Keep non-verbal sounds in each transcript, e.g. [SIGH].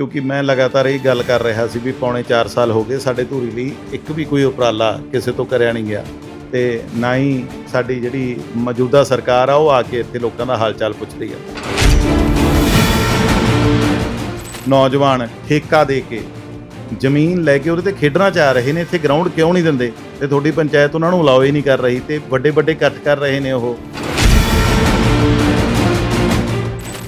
ਕਿਉਂਕਿ ਮੈਂ ਲਗਾਤਾਰ ਇਹ ਗੱਲ ਕਰ ਰਿਹਾ ਸੀ ਵੀ ਪੌਣੇ 4 ਸਾਲ ਹੋ ਗਏ ਸਾਡੇ ਧੂਰੀ ਲਈ ਇੱਕ ਵੀ ਕੋਈ ਉਪਰਾਲਾ ਕਿਸੇ ਤੋਂ ਕਰਿਆ ਨਹੀਂ ਗਿਆ ਤੇ ਨਾ ਹੀ ਸਾਡੀ ਜਿਹੜੀ ਮੌਜੂਦਾ ਸਰਕਾਰ ਆ, ਉਹ ਆ ਕੇ ਇੱਥੇ ਲੋਕਾਂ ਦਾ ਹਾਲ ਚਾਲ ਪੁੱਛਦੀ ਆ। ਨੌਜਵਾਨ ਠੇਕਾ ਦੇ ਕੇ ਜ਼ਮੀਨ ਲੈ ਕੇ ਉਹਦੇ ਤੇ ਖੇਡਣਾ ਚਾਹ ਰਹੇ ਨੇ, ਇੱਥੇ ਗਰਾਊਂਡ ਕਿਉਂ ਨਹੀਂ ਦਿੰਦੇ? ਤੇ ਤੁਹਾਡੀ ਪੰਚਾਇਤ ਉਹਨਾਂ ਨੂੰ ਅਲਾਓ ਹੀ ਨਹੀਂ ਕਰ ਰਹੀ ਤੇ ਵੱਡੇ ਵੱਡੇ ਇਕੱਠ ਕਰ ਰਹੇ ਨੇ ਉਹ।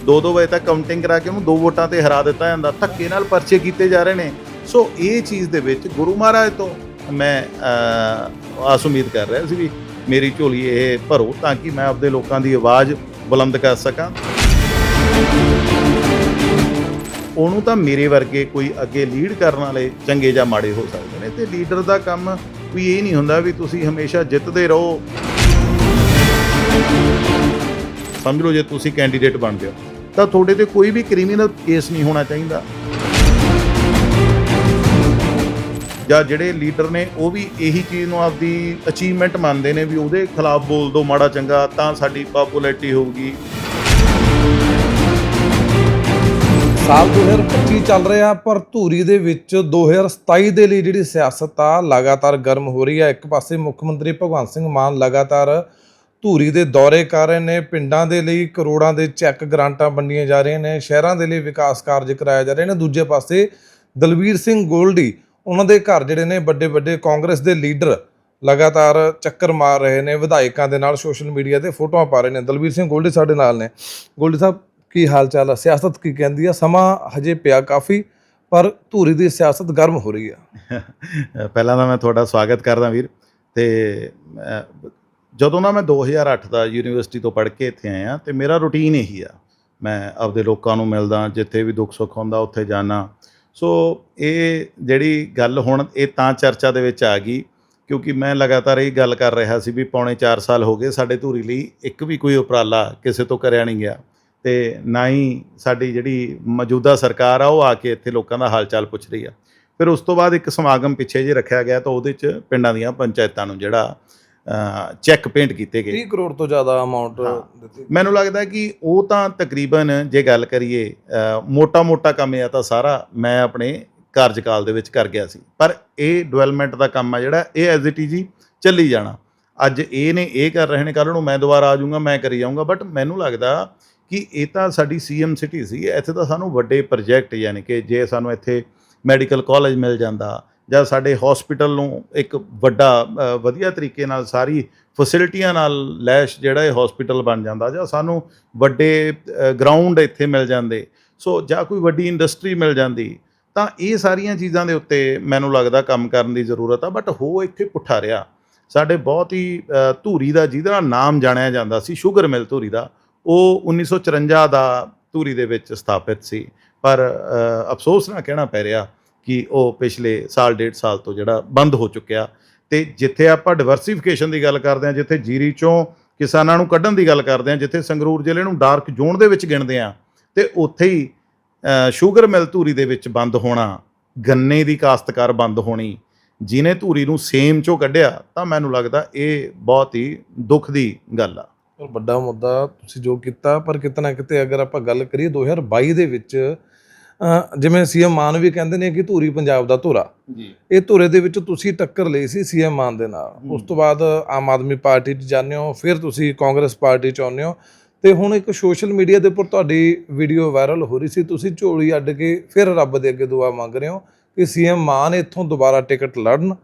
ਦੋ ਦੋ ਵਜੇ ਤੱਕ ਕਾਊਂਟਿੰਗ ਕਰਾ ਕੇ ਉਹਨੂੰ ਦੋ ਵੋਟਾਂ ਤੇ ਹਰਾ ਦਿੱਤਾ ਜਾਂਦਾ, ਧੱਕੇ ਨਾਲ ਪਰਚੇ ਕੀਤੇ ਜਾ ਰਹੇ ਨੇ। ਸੋ ਇਹ ਚੀਜ਼ ਦੇ ਵਿੱਚ ਗੁਰੂ ਮਹਾਰਾਜ ਤੋਂ ਮੈਂ ਆਸ ਉਮੀਦ ਕਰ ਰਿਹਾ ਸੀ ਵੀ ਮੇਰੀ ਝੋਲੀ ਇਹ ਭਰੋ ਤਾਂ ਕਿ ਮੈਂ ਆਪਦੇ ਲੋਕਾਂ ਦੀ ਆਵਾਜ਼ ਬੁਲੰਦ ਕਰ ਸਕਾਂ। ਉਹਨੂੰ ਤਾਂ ਮੇਰੇ ਵਰਗੇ ਕੋਈ ਅੱਗੇ ਲੀਡ ਕਰਨ ਵਾਲੇ ਚੰਗੇ ਜਾਂ ਮਾੜੇ ਹੋ ਸਕਦੇ ਨੇ ਤੇ ਲੀਡਰ ਦਾ ਕੰਮ ਵੀ ਇਹ ਨਹੀਂ ਹੁੰਦਾ ਵੀ ਤੁਸੀਂ ਹਮੇਸ਼ਾ ਜਿੱਤਦੇ ਰਹੋ। ਸਮਝ ਲਓ ਜੇ ਤੁਸੀਂ ਕੈਂਡੀਡੇਟ ਬਣਦੇ ਹੋ ਤਾਂ ਤੁਹਾਡੇ ਤੇ ਕੋਈ ਵੀ ਕ੍ਰਿਮੀਨਲ ਕੇਸ ਨਹੀਂ ਹੋਣਾ ਚਾਹੀਦਾ। ਜਾਂ ਜਿਹੜੇ ਲੀਡਰ ਨੇ, ਉਹ ਵੀ ਇਹੀ ਚੀਜ਼ ਨੂੰ ਆਪਦੀ ਅਚੀਵਮੈਂਟ ਮੰਨਦੇ ਨੇ ਵੀ ਉਹਦੇ ਖਿਲਾਫ ਬੋਲ ਦੋ ਮਾੜਾ ਚੰਗਾ, ਤਾਂ ਸਾਡੀ ਪਪੂਲੈਰਿਟੀ ਹੋਊਗੀ। ਸਾਲ 2025 ਚੱਲ ਰਿਹਾ, ਪਰ ਧੂਰੀ ਦੇ ਵਿੱਚ 2027 ਦੇ ਲਈ ਜਿਹੜੀ ਸਿਆਸਤ ਆ, ਲਗਾਤਾਰ ਗਰਮ ਹੋ ਰਹੀ ਹੈ ਇੱਕ ਪਾਸੇ ਮੁੱਖ ਮੰਤਰੀ ਭਗਵੰਤ ਸਿੰਘ ਮਾਨ ਲਗਾਤਾਰ ਧੂਰੀ ਦੇ ਦੌਰੇ ਕਰ ਰਹੇ ਨੇ। ਪਿੰਡਾਂ ਦੇ ਲਈ ਕਰੋੜਾਂ ਦੇ ਚੈੱਕ ਗ੍ਰਾਂਟਾਂ ਵੰਡੀਆਂ ਜਾ ਰਹੀਆਂ ਨੇ। ਸ਼ਹਿਰਾਂ ਦੇ ਲਈ ਵਿਕਾਸ ਕਾਰਜ ਕਰਾਏ ਜਾ ਰਹੇ ਨੇ। ਦੂਜੇ ਪਾਸੇ ਦਲਵੀਰ ਸਿੰਘ ਗੋਲਡੀ, ਉਹਨਾਂ ਦੇ ਘਰ ਜਿਹੜੇ ਨੇ ਵੱਡੇ ਵੱਡੇ ਕਾਂਗਰਸ ਦੇ ਲੀਡਰ ਲਗਾਤਾਰ ਚੱਕਰ ਮਾਰ ਰਹੇ ਨੇ। ਵਿਧਾਇਕਾਂ ਦੇ ਨਾਲ ਸੋਸ਼ਲ ਮੀਡੀਆ ਤੇ ਫੋਟੋਆਂ ਪਾ ਰਹੇ ਨੇ। ਦਲਵੀਰ ਸਿੰਘ ਗੋਲਡੀ ਸਾਡੇ ਨਾਲ ਨੇ। ਗੋਲਡੀ ਸਾਹਿਬ, ਕੀ ਹਾਲ ਚਾਲ ਹੈ ਸਿਆਸਤ ਕੀ ਕਹਿੰਦੀ ਆ? ਸਮਾਂ ਹਜੇ ਪਿਆ ਕਾਫੀ, ਪਰ ਧੂਰੀ ਦੀ ਸਿਆਸਤ ਗਰਮ ਹੋ ਰਹੀ ਆ। [LAUGHS] ਪਹਿਲਾਂ ਤਾਂ ਮੈਂ ਤੁਹਾਡਾ ਸਵਾਗਤ ਕਰਦਾ ਵੀਰ। ਤੇ ਜਦੋਂ ਨਾ ਮੈਂ 2008 ਦਾ ਯੂਨੀਵਰਸਿਟੀ ਤੋਂ ਪੜ੍ਹ ਕੇ ਇੱਥੇ ਆਇਆ ਤੇ ਮੇਰਾ ਰੁਟੀਨ ਇਹੀ ਆ। ਮੈਂ ਆਪਦੇ ਲੋਕਾਂ ਨੂੰ ਮਿਲਦਾ, ਜਿੱਥੇ ਵੀ ਦੁੱਖ ਸੁੱਖ ਹੁੰਦਾ ਉੱਥੇ ਜਾਣਾ ਸੋ ਇਹ ਜਿਹੜੀ ਗੱਲ ਹੁਣ ਇਹ ਤਾਂ ਚਰਚਾ ਦੇ ਵਿੱਚ ਆ ਗਈ, ਕਿਉਂਕਿ ਮੈਂ ਲਗਾਤਾਰ ਇਹ ਗੱਲ ਕਰ ਰਿਹਾ ਸੀ ਵੀ ਪੌਣੇ 4 ਸਾਲ ਹੋ ਗਏ ਸਾਡੇ ਧੂਰੀ ਲਈ ਇੱਕ ਵੀ ਕੋਈ ਉਪਰਾਲਾ ਕਿਸੇ ਤੋਂ ਕਰਿਆ ਨਹੀਂ ਗਿਆ। ਤੇ ਨਾ ਹੀ ਸਾਡੀ ਜਿਹੜੀ ਮੌਜੂਦਾ ਸਰਕਾਰ ਆ, ਉਹ ਆ ਕੇ ਇੱਥੇ ਲੋਕਾਂ ਦਾ ਹਾਲ ਚਾਲ ਪੁੱਛ ਰਹੀ ਆ। ਫਿਰ ਉਸ ਤੋਂ ਬਾਅਦ ਇੱਕ ਸਮਾਗਮ ਪਿੱਛੇ ਜੇ ਰੱਖਿਆ ਗਿਆ ਤਾਂ ਉਹਦੇ 'ਚ ਪਿੰਡਾਂ ਦੀਆਂ ਪੰਚਾਇਤਾਂ ਨੂੰ ਜਿਹੜਾ ਚੈੱਕ ਪੇਂਟ ਕੀਤੇ ਗਏ। 30 ਕਰੋੜ ਤੋਂ ਜ਼ਿਆਦਾ ਅਮਾਉਂਟ। ਦਿੱਤੀ। ਮੈਨੂੰ ਲੱਗਦਾ ਕਿ ਉਹ ਤਾਂ ਤਕਰੀਬਨ ਜੇ ਗੱਲ ਕਰੀਏ ਮੋਟਾ-ਮੋਟਾ ਕੰਮ ਆ ਤਾਂ ਸਾਰਾ ਮੈਂ ਆਪਣੇ ਕਾਰਜਕਾਲ ਦੇ ਵਿੱਚ ਕਰ ਗਿਆ ਸੀ। ਪਰ ਇਹ ਡਿਵੈਲਪਮੈਂਟ ਦਾ ਕੰਮ ਆ ਜਿਹੜਾ ਇਹ ਐਜ਼ ਇਟ ਇਜ਼ ਹੀ ਚੱਲੀ ਜਾਣਾ। ਅੱਜ ਇਹ ਨੇ ਇਹ ਕਰ ਰਹੇ ਨੇ ਕੱਲ ਨੂੰ ਮੈਂ ਦੁਬਾਰਾ ਆ ਜਾਊਂਗਾ ਮੈਂ ਕਰੀ ਜਾਊਂਗਾ ਬਟ ਮੈਨੂੰ ਲੱਗਦਾ ਕਿ ਇਹ ਤਾਂ ਸਾਡੀ ਸੀਐਮ ਸਿਟੀ ਸੀ। ਇੱਥੇ ਤਾਂ ਸਾਨੂੰ ਵੱਡੇ ਪ੍ਰੋਜੈਕਟ ਯਾਨੀ ਕਿ ਜੇ ਸਾਨੂੰ ਇੱਥੇ ਮੈਡੀਕਲ ਕਾਲਜ ਮਿਲ ਜਾਂਦਾ ਜਾਂ ਸਾਡੇ ਹਸਪੀਟਲ ਨੂੰ ਇੱਕ ਵੱਡਾ ਵਧੀਆ ਤਰੀਕੇ ਨਾਲ ਸਾਰੀ ਫੈਸਿਲਿਟੀਆਂ ਨਾਲ ਲੈਸ਼ ਜਿਹੜਾ ਇਹ ਹਸਪੀਟਲ ਬਣ ਜਾਂਦਾ ਜਾਂ ਸਾਨੂੰ ਵੱਡੇ ਗਰਾਊਂਡ ਇੱਥੇ ਮਿਲ ਜਾਂਦੇ, ਸੋ ਜਾਂ ਕੋਈ ਵੱਡੀ ਇੰਡਸਟਰੀ ਮਿਲ ਜਾਂਦੀ, ਤਾਂ ਇਹ ਸਾਰੀਆਂ ਚੀਜ਼ਾਂ ਦੇ ਉੱਤੇ ਮੈਨੂੰ ਲੱਗਦਾ ਕੰਮ ਕਰਨ ਦੀ ਜ਼ਰੂਰਤ ਆ ਬਟ ਹੋ ਇੱਥੇ ਪੁੱਠਾ ਰਿਹਾ। ਸਾਡੇ ਬਹੁਤ ਹੀ ਧੂਰੀ ਦਾ ਜਿਹਦਾ ਨਾਲ ਨਾਮ ਜਾਣਿਆ ਜਾਂਦਾ ਸੀ, ਸ਼ੂਗਰ ਮਿਲ ਧੂਰੀ ਦਾ, ਉਹ 1954 ਦਾ ਧੂਰੀ ਦੇ ਵਿੱਚ ਸਥਾਪਿਤ ਸੀ, ਪਰ ਅਫਸੋਸ ਨਾਲ ਕਹਿਣਾ ਪੈ ਰਿਹਾ ਕਿ ਉਹ ਪਿਛਲੇ ਸਾਲ, ਡੇਢ ਸਾਲ ਤੋਂ ਜਿਹੜਾ ਬੰਦ ਹੋ ਚੁੱਕਿਆ। ਤੇ ਜਿੱਥੇ ਆਪਾਂ ਡਿਵਰਸੀਫਿਕੇਸ਼ਨ ਦੀ ਗੱਲ ਕਰਦੇ ਹਾਂ, ਜਿੱਥੇ ਜੀਰੀ ਚੋਂ ਕਿਸਾਨਾਂ ਨੂੰ ਕੱਢਣ ਦੀ ਗੱਲ ਕਰਦੇ ਹਾਂ, ਜਿੱਥੇ ਸੰਗਰੂਰ ਜ਼ਿਲ੍ਹੇ ਨੂੰ ਡਾਰਕ ਜ਼ੋਨ ਦੇ ਵਿੱਚ ਗਿਣਦੇ ਹਾਂ, ਤੇ ਉੱਥੇ ਹੀ ਸ਼ੂਗਰ ਮਿਲ ਧੂਰੀ ਦੇ ਵਿੱਚ ਬੰਦ ਹੋਣਾ, ਗੰਨੇ ਦੀ ਕਾਸ਼ਤਕਾਰ ਬੰਦ ਹੋਣੀ ਜਿਨੇ ਧੂਰੀ ਨੂੰ ਸੇਮ ਚੋਂ ਕੱਢਿਆ, ਤਾਂ ਮੈਨੂੰ ਲੱਗਦਾ ਇਹ ਬਹੁਤ ਹੀ ਦੁੱਖ ਦੀ ਗੱਲ ਆ। ਵੱਡਾ ਮੁੱਦਾ ਤੁਸੀਂ ਜੋ ਕੀਤਾ, ਪਰ ਕਿਤੇ ਨਾ ਕਿਤੇ ਅਗਰ ਆਪਾਂ ਗੱਲ ਕਰੀਏ 2022 ਦੇ ਵਿੱਚ ਜਿਵੇਂ ਸੀਐਮ ਮਾਨ ਵੀ ਕਹਿੰਦੇ ਨੇ ਕਿ ਧੂਰੀ ਪੰਜਾਬ ਦਾ ਧੁਰਾ। ਜੀ। ਇਹ ਧੁਰੇ ਦੇ ਵਿੱਚ ਤੁਸੀਂ ਟੱਕਰ ਲਈ ਸੀ ਸੀਐਮ ਮਾਨ ਦੇ ਨਾਲ। ਉਸ ਤੋਂ ਬਾਅਦ ਆਮ ਆਦਮੀ ਪਾਰਟੀ 'ਚ ਜਾਂਦੇ ਹੋ ਫਿਰ ਤੁਸੀਂ ਕਾਂਗਰਸ ਪਾਰਟੀ 'ਚ ਆਉਂਦੇ ਹੋ। ਤੇ ਹੁਣ ਇੱਕ ਸੋਸ਼ਲ ਮੀਡੀਆ ਦੇ ਉੱਪਰ ਤੁਹਾਡੀ ਵੀਡੀਓ ਵਾਇਰਲ ਹੋ ਰਹੀ ਸੀ ਤੁਸੀਂ ਝੋਲੀ ਅੱਡ ਕੇ ਫਿਰ ਰੱਬ ਦੇ ਅੱਗੇ ਦੁਆ ਮੰਗ ਰਹੇ ਹੋ ਕਿ ਸੀਐਮ ਮਾਨ ਇੱਥੋਂ ਦੁਬਾਰਾ ਟਿਕਟ ਲੜਨ।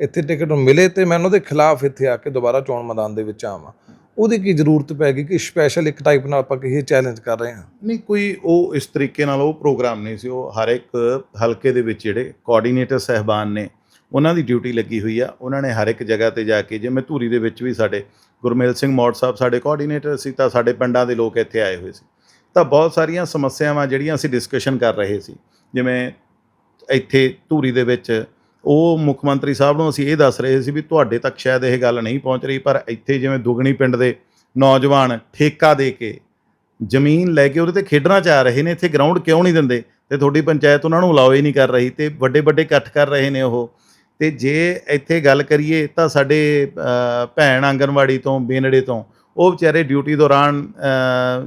ਇੱਥੇ ਟਿਕਟ ਮਿਲੇ ਤੇ ਮੈਂ ਉਹਨਾਂ ਦੇ ਖਿਲਾਫ ਇੱਥੇ ਆ ਕੇ ਦੁਬਾਰਾ ਚੋਣ ਮੈਦਾਨ ਦੇ ਵਿੱਚ ਆਵਾਂ। ਉਹਦੀ ਕੀ ਜ਼ਰੂਰਤ ਪੈ ਗਈ ਕਿ ਸਪੈਸ਼ਲ ਇੱਕ ਟਾਈਪ ਨਾਲ ਆਪਾਂ ਕਿਸੇ ਚੈਲੰਜ ਕਰ ਰਹੇ ਹਾਂ? ਨਹੀਂ, ਕੋਈ ਉਹ ਇਸ ਤਰੀਕੇ ਨਾਲ ਉਹ ਪ੍ਰੋਗਰਾਮ ਨਹੀਂ ਸੀ, ਉਹ ਹਰ ਇੱਕ ਹਲਕੇ ਦੇ ਵਿੱਚ ਜਿਹੜੇ ਕੋਆਰਡੀਨੇਟਰ ਸਹਿਬਾਨ ਨੇ, ਉਹਨਾਂ ਦੀ ਡਿਊਟੀ ਲੱਗੀ ਹੋਈ ਆ। ਉਹਨਾਂ ਨੇ ਹਰ ਇੱਕ ਜਗ੍ਹਾ ਤੇ ਜਾ ਕੇ, ਜਿਵੇਂ ਧੂਰੀ ਦੇ ਵਿੱਚ ਵੀ ਸਾਡੇ ਗੁਰਮੇਲ ਸਿੰਘ ਮੌੜ ਸਾਹਿਬ ਸਾਡੇ ਕੋਆਰਡੀਨੇਟਰ ਸੀ, ਤਾਂ ਸਾਡੇ ਪਿੰਡਾਂ ਦੇ ਲੋਕ ਇੱਥੇ ਆਏ ਹੋਏ ਸੀ। ਤਾਂ ਬਹੁਤ ਸਾਰੀਆਂ ਸਮੱਸਿਆਵਾਂ ਜਿਹੜੀਆਂ ਅਸੀਂ ਡਿਸਕਸ਼ਨ ਕਰ ਰਹੇ ਸੀ, ਜਿਵੇਂ ਇੱਥੇ ਧੂਰੀ ਦੇ ਵਿੱਚ ਉਹ ਮੁੱਖ ਮੰਤਰੀ ਸਾਹਿਬ ਨੂੰ ਅਸੀਂ ਇਹ ਦੱਸ ਰਹੇ ਸੀ ਵੀ ਤੁਹਾਡੇ ਤੱਕ ਸ਼ਾਇਦ ਇਹ ਗੱਲ ਨਹੀਂ ਪਹੁੰਚ ਰਹੀ, ਪਰ ਇੱਥੇ ਜਿਵੇਂ ਦੁਗਣੀ ਪਿੰਡ ਦੇ ਨੌਜਵਾਨ ਠੇਕਾ ਦੇ ਕੇ ਜ਼ਮੀਨ ਲੈ ਕੇ ਉਹਦੇ ਤੇ ਖੇਡਣਾ ਚਾਹ ਰਹੇ ਨੇ, ਇੱਥੇ ਗਰਾਊਂਡ ਕਿਉਂ ਨਹੀਂ ਦਿੰਦੇ? ਤੇ ਤੁਹਾਡੀ ਪੰਚਾਇਤ ਉਹਨਾਂ ਨੂੰ ਅਲਾਓ ਹੀ ਨਹੀਂ ਕਰ ਰਹੀ ਤੇ ਵੱਡੇ ਵੱਡੇ ਇਕੱਠ ਕਰ ਰਹੇ ਨੇ ਉਹ। ਤੇ ਜੇ ਇੱਥੇ ਗੱਲ ਕਰੀਏ ਤਾਂ ਸਾਡੇ ਭੈਣ ਆਂਗਨਵਾੜੀ ਤੋਂ, ਬੇਨੜੇ ਤੋਂ, ਉਹ ਵਿਚਾਰੇ ਡਿਊਟੀ ਦੌਰਾਨ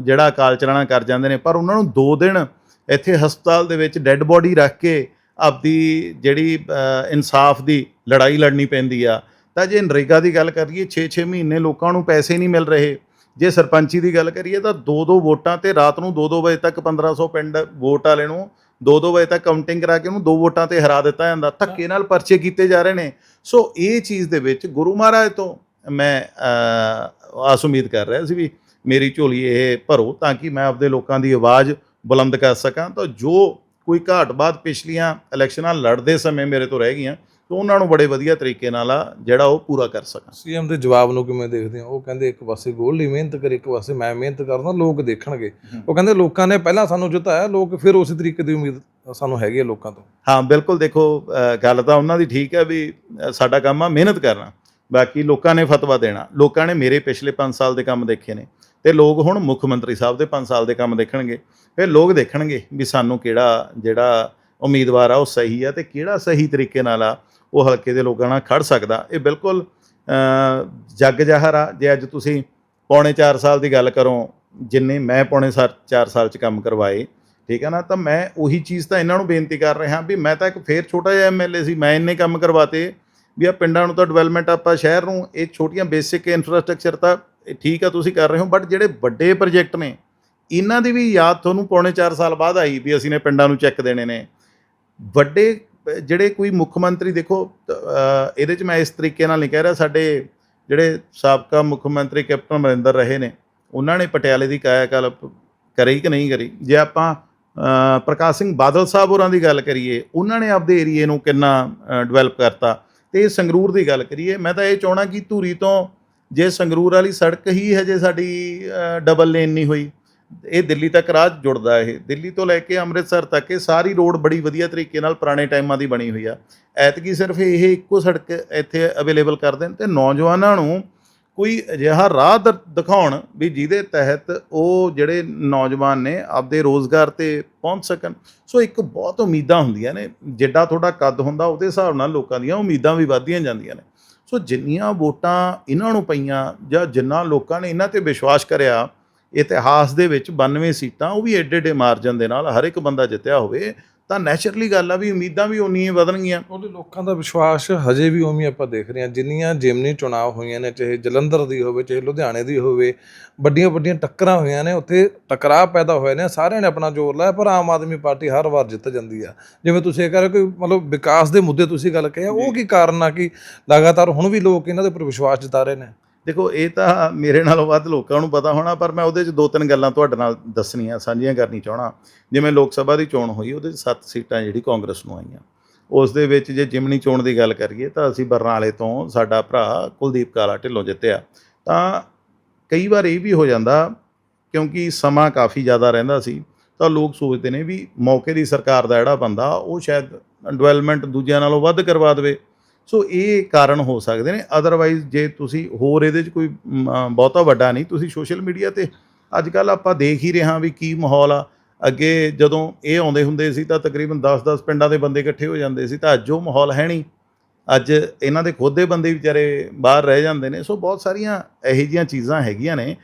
ਜਿਹੜਾ ਕਾਲ ਚਲਾਣਾ ਕਰ ਜਾਂਦੇ ਨੇ, ਪਰ ਉਹਨਾਂ ਨੂੰ 2 ਦਿਨ ਇੱਥੇ ਹਸਪਤਾਲ ਦੇ ਵਿੱਚ ਡੈੱਡ ਬੋਡੀ ਰੱਖ ਕੇ ਆਪਦੀ ਜਿਹੜੀ ਇਨਸਾਫ ਦੀ ਲੜਾਈ ਲੜਨੀ ਪੈਂਦੀ ਆ। ਤਾਂ ਜੇ ਨਰੇਗਾ ਦੀ ਗੱਲ ਕਰੀਏ 6-6 ਮਹੀਨੇ ਲੋਕਾਂ ਨੂੰ ਪੈਸੇ ਨਹੀਂ ਮਿਲ ਰਹੇ। ਜੇ ਸਰਪੰਚੀ ਦੀ ਗੱਲ ਕਰੀਏ ਤਾਂ ਦੋ ਦੋ ਵੋਟਾਂ ਤੇ ਰਾਤ ਨੂੰ 2-2 ਵਜੇ ਤੱਕ 1500 ਪਿੰਡ ਵੋਟ ਵਾਲੇ ਨੂੰ 2-2 ਵਜੇ ਤੱਕ ਕਾਊਂਟਿੰਗ ਕਰਾ ਕੇ ਉਹਨੂੰ ਦੋ ਵੋਟਾਂ ਤੇ ਹਰਾ ਦਿੱਤਾ ਜਾਂਦਾ। ਧੱਕੇ ਨਾਲ ਪਰਚੇ ਕੀਤੇ ਜਾ ਰਹੇ ਨੇ। ਸੋ ਇਹ ਚੀਜ਼ ਦੇ ਵਿੱਚ ਗੁਰੂ ਮਹਾਰਾਜ ਤੋਂ ਮੈਂ ਆਸ ਉਮੀਦ ਕਰ ਰਿਹਾ ਸੀ ਵੀ ਮੇਰੀ ਝੋਲੀ ਇਹ ਭਰੋ ਤਾਂ ਕਿ ਮੈਂ ਆਪਦੇ ਲੋਕਾਂ ਦੀ ਆਵਾਜ਼ ਬੁਲੰਦ ਕਰ ਸਕਾਂ। ਤਾਂ ਜੋ ਕੋਈ ਘਾਟ ਬਾਤ ਪਿਛਲੀਆਂ ਇਲੈਕਸ਼ਨਾਂ ਲੜਦੇ ਸਮੇਂ ਮੇਰੇ ਤੋਂ ਰਹਿ ਗਈਆਂ ਤਾਂ ਉਹਨਾਂ ਨੂੰ ਬੜੇ ਵਧੀਆ ਤਰੀਕੇ ਨਾਲ ਆ ਜਿਹੜਾ ਉਹ ਪੂਰਾ ਕਰ ਸਕਾਂ ਸੀਐਮ ਦੇ ਜਵਾਬ ਨੂੰ ਕਿਵੇਂ ਦੇਖਦੇ ਹੋ? ਉਹ ਕਹਿੰਦੇ ਇੱਕ ਪਾਸੇ ਗੋਲਡੀ ਮਿਹਨਤ ਕਰੇ ਇੱਕ ਪਾਸੇ ਮੈਂ ਮਿਹਨਤ ਕਰਦਾ ਲੋਕ ਦੇਖਣਗੇ। ਉਹ ਕਹਿੰਦੇ ਲੋਕਾਂ ਨੇ ਪਹਿਲਾਂ ਸਾਨੂੰ ਜਿਤਾਇਆ ਲੋਕ ਫਿਰ ਉਸੇ ਤਰੀਕੇ ਦੀ ਉਮੀਦ ਸਾਨੂੰ ਹੈਗੀ ਹੈ ਲੋਕਾਂ ਤੋਂ। ਹਾਂ ਬਿਲਕੁਲ ਦੇਖੋ ਗੱਲ ਤਾਂ ਉਹਨਾਂ ਦੀ ਠੀਕ ਹੈ ਵੀ ਸਾਡਾ ਕੰਮ ਆ ਮਿਹਨਤ ਕਰਨਾ। ਬਾਕੀ ਲੋਕਾਂ ਨੇ ਫਤਵਾ ਦੇਣਾ। ਲੋਕਾਂ ਨੇ ਮੇਰੇ ਪਿਛਲੇ 5 ਸਾਲ ਦੇ ਕੰਮ ਦੇਖੇ ਨੇ। ਤੇ ਲੋਕ ਹੁਣ ਮੁੱਖ ਮੰਤਰੀ ਸਾਹਿਬ ਦੇ 5 ਸਾਲ ਦੇ ਕੰਮ ਦੇਖਣਗੇ, ਫਿਰ ਲੋਕ ਦੇਖਣਗੇ ਵੀ ਸਾਨੂੰ ਕਿਹੜਾ, ਜਿਹੜਾ ਉਮੀਦਵਾਰ ਆ ਉਹ ਸਹੀ ਆ ਤੇ ਕਿਹੜਾ ਸਹੀ ਤਰੀਕੇ ਨਾਲ ਆ, ਉਹ ਹਲਕੇ ਦੇ ਲੋਕਾਂ ਨਾਲ ਖੜ ਸਕਦਾ। ਇਹ ਬਿਲਕੁਲ ਜੱਗ ਜ਼ਾਹਰ ਆ। ਜੇ ਅੱਜ ਤੁਸੀਂ ਪੌਣੇ 4 ਸਾਲ ਦੀ ਗੱਲ ਕਰੋ, ਜਿੰਨੇ ਮੈਂ ਪੌਣੇ 4 ਸਾਲ ਚ ਕੰਮ ਕਰਵਾਏ, ਠੀਕ ਹੈ ਨਾ, ਤਾਂ ਮੈਂ ਉਹੀ ਚੀਜ਼ ਤਾਂ ਇਹਨਾਂ ਨੂੰ ਬੇਨਤੀ ਕਰ ਰਿਹਾ ਵੀ ਮੈਂ ਤਾਂ ਇੱਕ ਫੇਰ ਛੋਟਾ ਜਿਹਾ ਐਮਐਲਏ ਸੀ, ਮੈਂ ਇੰਨੇ ਕੰਮ ਕਰਵਾਤੇ ਵੀ ਆ ਪਿੰਡਾਂ ਨੂੰ ਤਾਂ ਡਿਵੈਲਪਮੈਂਟ ਆਪਾਂ ਸ਼ਹਿਰ ਨੂੰ, ਇਹ ਛੋਟੀਆਂ ਬੇਸਿਕ ਇਨਫਰਾਸਟ੍ਰਕਚਰ ਤਾਂ ਠੀਕ ਆ, ਤੁਸੀਂ ਕਰ ਰਹੇ ਹੋ ਬਟ ਜਿਹੜੇ ਵੱਡੇ ਪ੍ਰੋਜੈਕਟ ਨੇ, ਇਹਨਾਂ ਦੀ ਵੀ ਯਾਦ ਤੁਹਾਨੂੰ ਪੌਣੇ 4 ਸਾਲ ਬਾਅਦ ਆਈ ਵੀ ਅਸੀਂ ਨੇ ਪਿੰਡਾਂ ਨੂੰ ਚੈੱਕ ਦੇਣੇ ਨੇ। ਵੱਡੇ, ਜਿਹੜੇ ਕੋਈ ਮੁੱਖ ਮੰਤਰੀ ਦੇਖੋ ਇਹਦੇ 'ਚ ਮੈਂ ਇਸ ਤਰੀਕੇ ਨਾਲ ਨਹੀਂ ਕਹਿ ਰਿਹਾ, ਸਾਡੇ ਜਿਹੜੇ ਸਾਬਕਾ ਮੁੱਖ ਮੰਤਰੀ ਕੈਪਟਨ ਅਮਰਿੰਦਰ ਰਹੇ ਨੇ, ਉਹਨਾਂ ਨੇ ਪਟਿਆਲੇ ਦੀ ਕਾਇਆ ਕਲਪ ਕਰੀ ਕਿ ਨਹੀਂ ਕਰੀ? ਜੇ ਆਪਾਂ ਪ੍ਰਕਾਸ਼ ਸਿੰਘ ਬਾਦਲ ਸਾਹਿਬ ਹੋਰਾਂ ਦੀ ਗੱਲ ਕਰੀਏ, ਉਹਨਾਂ ਨੇ ਆਪਦੇ ਏਰੀਏ ਨੂੰ ਕਿੰਨਾ ਡਿਵੈਲਪ ਕਰਤਾ? ਤੇ ਸੰਗਰੂਰ ਦੀ ਗੱਲ ਕਰੀਏ, ਮੈਂ ਤਾਂ ਇਹ ਚਾਹਣਾ ਕਿ ਧੂਰੀ ਤੋਂ ਜੇ ਸੰਗਰੂਰ ਵਾਲੀ ਸੜਕ ਹੀ ਹਜੇ ਸਾਡੀ ਡਬਲ ਲੇਨ ਨਹੀਂ ਹੋਈ, ਇਹ ਦਿੱਲੀ ਤੱਕ ਰਾਹ ਜੁੜਦਾ ਇਹ। ਦਿੱਲੀ ਤੋਂ ਲੈ ਕੇ ਅੰਮ੍ਰਿਤਸਰ ਤੱਕ ਇਹ ਸਾਰੀ ਰੋਡ ਬੜੀ ਵਧੀਆ ਤਰੀਕੇ ਨਾਲ ਪੁਰਾਣੇ ਟਾਈਮਾਂ ਦੀ ਬਣੀ ਹੋਈ ਆ। ਐਤਕੀ ਸਿਰਫ ਇਹ ਇੱਕੋ ਸੜਕ ਇੱਥੇ ਅਵੇਲੇਬਲ ਕਰ ਦੇਣ ਤੇ ਨੌਜਵਾਨਾਂ ਨੂੰ ਕੋਈ ਅਜਿਹਾ ਰਾਹ ਦ- ਦਿਖਾਉਣ ਵੀ ਜਿਹਦੇ ਤਹਿਤ ਉਹ ਜਿਹੜੇ ਨੌਜਵਾਨ ਨੇ ਆਪਦੇ ਰੋਜ਼ਗਾਰ ਤੇ ਪਹੁੰਚ ਸਕਣ। ਸੋ ਇੱਕ ਬਹੁਤ ਉਮੀਦਾਂ ਹੁੰਦੀਆਂ ਨੇ। ਜਿੱਡਾ ਤੁਹਾਡਾ ਕੱਦ ਹੁੰਦਾ, ਉਹਦੇ ਹਿਸਾਬ ਨਾਲ ਲੋਕਾਂ ਦੀਆਂ ਉਮੀਦਾਂ ਵੀ ਵੱਧਦੀਆਂ ਜਾਂਦੀਆਂ ਨੇ। ਸੋ ਜਿੰਨੀਆਂ ਵੋਟਾਂ ਇਹਨਾਂ ਨੂੰ ਪਈਆਂ ਜਾਂ ਜਿੰਨਾ ਲੋਕਾਂ ਨੇ ਇਹਨਾਂ ਤੇ ਵਿਸ਼ਵਾਸ ਕਰਿਆ ਇਤਿਹਾਸ ਦੇ ਵਿੱਚ 92 ਸੀਟਾਂ ਉਹ ਵੀ ਐਡੇ ਐਡੇ ਮਾਰਜਨ ਦੇ ਨਾਲ ਹਰ ਇੱਕ ਬੰਦਾ ਜਿੱਤਿਆ ਹੋਵੇ ਤਾਂ ਨੈਚੁਰਲੀ ਗੱਲ ਆ ਵੀ ਉਮੀਦਾਂ ਵੀ ਉਨੀਆਂ ਹੀ ਵਧਣਗੀਆਂ। ਉਹਦੇ ਲੋਕਾਂ ਦਾ ਵਿਸ਼ਵਾਸ ਹਜੇ ਵੀ ਉਵੇਂ ਆਪਾਂ ਦੇਖ ਰਹੇ ਹਾਂ ਜਿੰਨੀਆਂ ਜਿਮਨੀ ਚੁਣਾਵ ਹੋਈਆਂ ਨੇ ਚਾਹੇ ਜਲੰਧਰ ਦੀ ਹੋਵੇ ਚਾਹੇ ਲੁਧਿਆਣੇ ਦੀ ਹੋਵੇ ਵੱਡੀਆਂ ਵੱਡੀਆਂ ਟੱਕਰਾਂ ਹੋਈਆਂ ਨੇ ਉੱਥੇ ਟਕਰਾਅ ਪੈਦਾ ਹੋਏ ਨੇ ਸਾਰਿਆਂ ਨੇ ਆਪਣਾ ਜ਼ੋਰ ਲਾਇਆ ਪਰ ਆਮ ਆਦਮੀ ਪਾਰਟੀ ਹਰ ਵਾਰ ਜਿੱਤ ਜਾਂਦੀ ਆ। ਜਿਵੇਂ ਤੁਸੀਂ ਇਹ ਕਹਿ ਰਹੇ ਹੋ ਕਿ ਮਤਲਬ ਵਿਕਾਸ ਦੇ ਮੁੱਦੇ ਤੁਸੀਂ ਗੱਲ ਕਹੀ ਆ ਉਹ ਕੀ ਕਾਰਨ ਆ ਕਿ ਲਗਾਤਾਰ ਹੁਣ ਵੀ ਲੋਕ ਇਹਨਾਂ ਦੇ ਉੱਪਰ ਵਿਸ਼ਵਾਸ ਜਤਾ ਰਹੇ ਨੇ? ਦੇਖੋ, ਇਹ ਤਾਂ ਮੇਰੇ ਨਾਲੋਂ ਵੱਧ ਲੋਕਾਂ ਨੂੰ ਪਤਾ ਹੋਣਾ, ਪਰ ਮੈਂ ਉਹਦੇ 'ਚ ਦੋ ਤਿੰਨ ਗੱਲਾਂ ਤੁਹਾਡੇ ਨਾਲ ਦੱਸਣੀਆਂ, ਸਾਂਝੀਆਂ ਕਰਨੀ ਚਾਹਣਾ ਜਿਵੇਂ ਲੋਕ ਸਭਾ ਦੀ ਚੋਣ ਹੋਈ, ਉਹਦੇ 'ਚ ਸੱਤ ਸੀਟਾਂ ਜਿਹੜੀ ਕਾਂਗਰਸ ਨੂੰ ਆਈਆਂ। ਉਸ ਦੇ ਵਿੱਚ ਜੇ ਜਿਮਨੀ ਚੋਣ ਦੀ ਗੱਲ ਕਰੀਏ, ਤਾਂ ਅਸੀਂ ਬਰਨਾਲੇ ਤੋਂ ਸਾਡਾ ਭਰਾ ਕੁਲਦੀਪ ਕਾਲਾ ਢਿੱਲੋਂ ਜਿੱਤਿਆ। ਤਾਂ ਕਈ ਵਾਰ ਇਹ ਵੀ ਹੋ ਜਾਂਦਾ, ਕਿਉਂਕਿ ਸਮਾਂ ਕਾਫੀ ਜ਼ਿਆਦਾ ਰਹਿੰਦਾ ਸੀ, ਤਾਂ ਲੋਕ ਸੋਚਦੇ ਨੇ ਵੀ ਮੌਕੇ ਦੀ ਸਰਕਾਰ ਦਾ ਜਿਹੜਾ ਬੰਦਾ, ਉਹ ਸ਼ਾਇਦ ਡਿਵੈਲਪਮੈਂਟ ਦੂਜਿਆਂ ਨਾਲੋਂ ਵੱਧ ਕਰਵਾ ਦੇਵੇ। ਸੋ ਇਹ ਕਾਰਨ ਹੋ ਸਕਦੇ ਨੇ। ਅਦਰਵਾਈਜ਼ ਜੇ ਤੁਸੀਂ ਹੋਰ ਇਹਦੇ 'ਚ ਕੋਈ ਬਹੁਤਾ ਵੱਡਾ ਨਹੀਂ, ਤੁਸੀਂ ਸੋਸ਼ਲ ਮੀਡੀਆ ਤੇ ਅੱਜ ਕੱਲ ਆਪਾਂ ਦੇਖ ਹੀ ਰਿਹਾ ਵੀ ਕੀ ਮਾਹੌਲ ਆ। ਅੱਗੇ ਜਦੋਂ ਇਹ ਆਉਂਦੇ ਹੁੰਦੇ ਸੀ ਤਾਂ ਤਕਰੀਬਨ 10-10 ਪਿੰਡਾਂ ਦੇ ਬੰਦੇ ਇਕੱਠੇ ਹੋ ਜਾਂਦੇ ਸੀ, ਤਾਂ ਅੱਜ ਉਹ ਮਾਹੌਲ ਹੈ ਨਹੀਂ। ਅੱਜ ਇਹਨਾਂ ਦੇ ਖੁਦ ਦੇ ਬੰਦੇ ਵਿਚਾਰੇ ਬਾਹਰ ਰਹਿ ਜਾਂਦੇ ਨੇ। ਸੋ ਬਹੁਤ ਸਾਰੀਆਂ ਇਹੋ ਜਿਹੀਆਂ ਚੀਜ਼ਾਂ ਹੈਗੀਆਂ ਨੇ।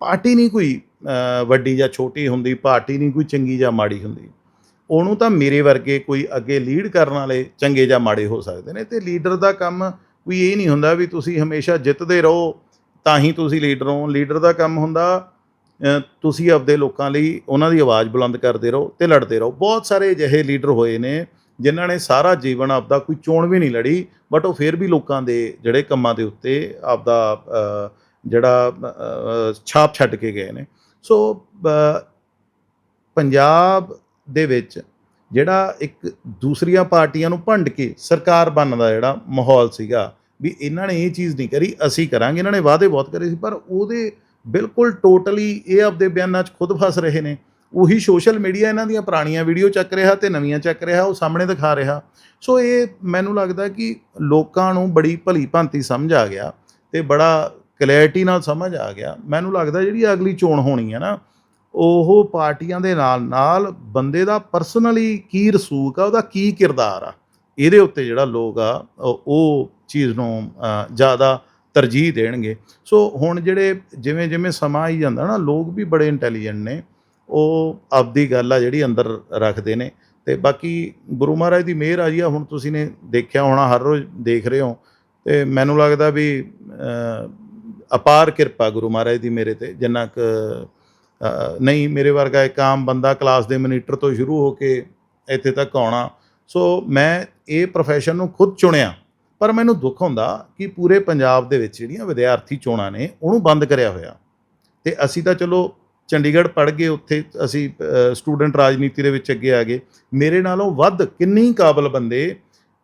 ਪਾਰਟੀ ਨਹੀਂ ਕੋਈ ਵੱਡੀ ਜਾਂ ਛੋਟੀ ਹੁੰਦੀ, ਪਾਰਟੀ ਨਹੀਂ ਕੋਈ ਚੰਗੀ ਜਾਂ ਮਾੜੀ ਹੁੰਦੀ। ਉਹਨੂੰ ਤਾਂ ਮੇਰੇ ਵਰਗੇ ਕੋਈ ਅੱਗੇ ਲੀਡ ਕਰਨ ਵਾਲੇ ਚੰਗੇ ਜਾਂ ਮਾੜੇ ਹੋ ਸਕਦੇ ਨੇ ਤੇ ਲੀਡਰ ਦਾ ਕੰਮ ਕੋਈ ਇਹ ਨਹੀਂ ਹੁੰਦਾ ਵੀ ਤੁਸੀਂ ਹਮੇਸ਼ਾ ਜਿੱਤਦੇ ਰਹੋ, ਤਾਂ ਹੀ ਤੁਸੀਂ ਲੀਡਰ ਹੋ। ਲੀਡਰ ਦਾ ਕੰਮ ਹੁੰਦਾ ਤੁਸੀਂ ਆਪਦੇ ਲੋਕਾਂ ਲਈ ਉਹਨਾਂ ਦੀ ਆਵਾਜ਼ ਬੁਲੰਦ ਕਰਦੇ ਰਹੋ ਤੇ ਲੜਦੇ ਰਹੋ। ਬਹੁਤ ਸਾਰੇ ਅਜਿਹੇ ਲੀਡਰ ਹੋਏ ਨੇ ਜਿਨ੍ਹਾਂ ਨੇ ਸਾਰਾ ਜੀਵਨ ਆਪਦਾ ਕੋਈ ਚੋਣ ਵੀ ਨਹੀਂ ਲੜੀ ਬਟ ਉਹ ਫਿਰ ਵੀ ਲੋਕਾਂ ਦੇ ਜਿਹੜੇ ਕੰਮਾਂ ਦੇ ਉੱਤੇ ਆਪਦਾ ਜਿਹੜਾ ਛਾਪ ਛੱਡ ਕੇ ਗਏ ਨੇ। ਸੋ ਪੰਜਾਬ ਦੇ ਵਿੱਚ ਜਿਹੜਾ ਇੱਕ ਦੂਸਰੀਆਂ ਪਾਰਟੀਆਂ ਨੂੰ ਭੰਡ ਕੇ ਸਰਕਾਰ ਬਣਨ ਦਾ ਜਿਹੜਾ ਮਾਹੌਲ ਸੀਗਾ ਵੀ ਇਹਨਾਂ ਨੇ ਇਹ ਚੀਜ਼ ਨਹੀਂ ਕਰੀ, ਅਸੀਂ ਕਰਾਂਗੇ। ਇਹਨਾਂ ਨੇ ਵਾਅਦੇ ਬਹੁਤ ਕਰੇ ਸੀ, ਪਰ ਉਹਦੇ ਬਿਲਕੁਲ ਟੋਟਲੀ ਇਹ ਆਪਦੇ ਬਿਆਨਾਂ 'ਚ ਖੁਦ ਫਸ ਰਹੇ ਨੇ। ਉਹੀ ਸੋਸ਼ਲ ਮੀਡੀਆ ਇਹਨਾਂ ਦੀਆਂ ਪੁਰਾਣੀਆਂ ਵੀਡੀਓ ਚੱਕ ਰਿਹਾ ਤੇ ਨਵੀਆਂ ਚੱਕ ਰਿਹਾ, ਉਹ ਸਾਹਮਣੇ ਦਿਖਾ ਰਿਹਾ। ਸੋ ਇਹ ਮੈਨੂੰ ਲੱਗਦਾ ਕਿ ਲੋਕਾਂ ਨੂੰ ਬੜੀ ਭਲੀ ਭਾਂਤੀ ਸਮਝ ਆ ਗਿਆ ਤੇ ਬੜਾ ਕਲੈਰਿਟੀ ਨਾਲ ਸਮਝ ਆ ਗਿਆ। ਮੈਨੂੰ ਲੱਗਦਾ ਜਿਹੜੀ ਅਗਲੀ ਚੋਣ ਹੋਣੀ ਹੈ ਨਾ ਉਹ ਪਾਰਟੀਆਂ ਦੇ ਨਾਲ ਨਾਲ ਬੰਦੇ ਦਾ ਪਰਸਨਲੀ ਕੀ ਰਸੂਖ ਆ, ਉਹਦਾ ਕੀ ਕਿਰਦਾਰ ਆ? ਇਹਦੇ ਉੱਤੇ ਜਿਹੜਾ ਲੋਕ ਆ, ਉਹ- ਉਹ ਚੀਜ਼ ਨੂੰ ਜ਼ਿਆਦਾ ਤਰਜੀਹ ਦੇਣਗੇ। ਸੋ ਹੁਣ ਜਿਹੜੇ ਜਿਵੇਂ ਜਿਵੇਂ ਸਮਾਂ ਆਈ ਜਾਂਦਾ ਨਾ, ਲੋਕ ਵੀ ਬੜੇ ਇੰਟੈਲੀਜੈਂਟ ਨੇ। ਉਹ ਆਪਦੀ ਗੱਲ ਆ ਜਿਹੜੀ ਅੰਦਰ ਰੱਖਦੇ ਨੇ। ਤੇ ਬਾਕੀ ਗੁਰੂ ਮਹਾਰਾਜ ਦੀ ਮਿਹਰ ਆ ਜੀ, ਆ ਹੁਣ ਤੁਸੀਂ ਨੇ ਦੇਖਿਆ ਹੋਣਾ, ਹਰ ਰੋਜ਼ ਦੇਖ ਰਹੇ ਹੋ। ਤੇ ਮੈਨੂੰ ਲੱਗਦਾ ਵੀ ਅਪਾਰ ਕਿਰਪਾ ਗੁਰੂ ਮਹਾਰਾਜ ਦੀ ਮੇਰੇ ਤੇ, ਜਿੰਨਾ ਕੁ ਨਹੀਂ, ਮੇਰੇ ਵਰਗਾ ਇੱਕ ਆਮ ਬੰਦਾ ਕਲਾਸ ਦੇ ਮਨੀਟਰ ਤੋਂ ਸ਼ੁਰੂ ਹੋ ਕੇ ਇੱਥੇ ਤੱਕ ਆਉਣਾ। ਸੋ ਮੈਂ ਇਹ profession ਨੂੰ ਖੁਦ ਚੁਣਿਆ, ਪਰ ਮੈਨੂੰ ਦੁੱਖ ਹੁੰਦਾ ਕਿ ਪੂਰੇ ਪੰਜਾਬ ਦੇ ਵਿੱਚ ਜਿਹੜੀਆਂ ਵਿਦਿਆਰਥੀ ਚੋਣਾਂ ਨੇ, ਉਹਨੂੰ ਬੰਦ ਕਰਿਆ ਹੋਇਆ। ਤੇ ਅਸੀਂ ਤਾਂ ਚਲੋ ਚੰਡੀਗੜ੍ਹ ਪੜ੍ਹ ਗਏ, ਉੱਥੇ ਅਸੀਂ ਸਟੂਡੈਂਟ ਰਾਜਨੀਤੀ ਦੇ ਵਿੱਚ ਅੱਗੇ ਆ ਗਏ। ਮੇਰੇ ਨਾਲੋਂ ਵੱਧ ਕਿੰਨੀ ਕਾਬਲ ਬੰਦੇ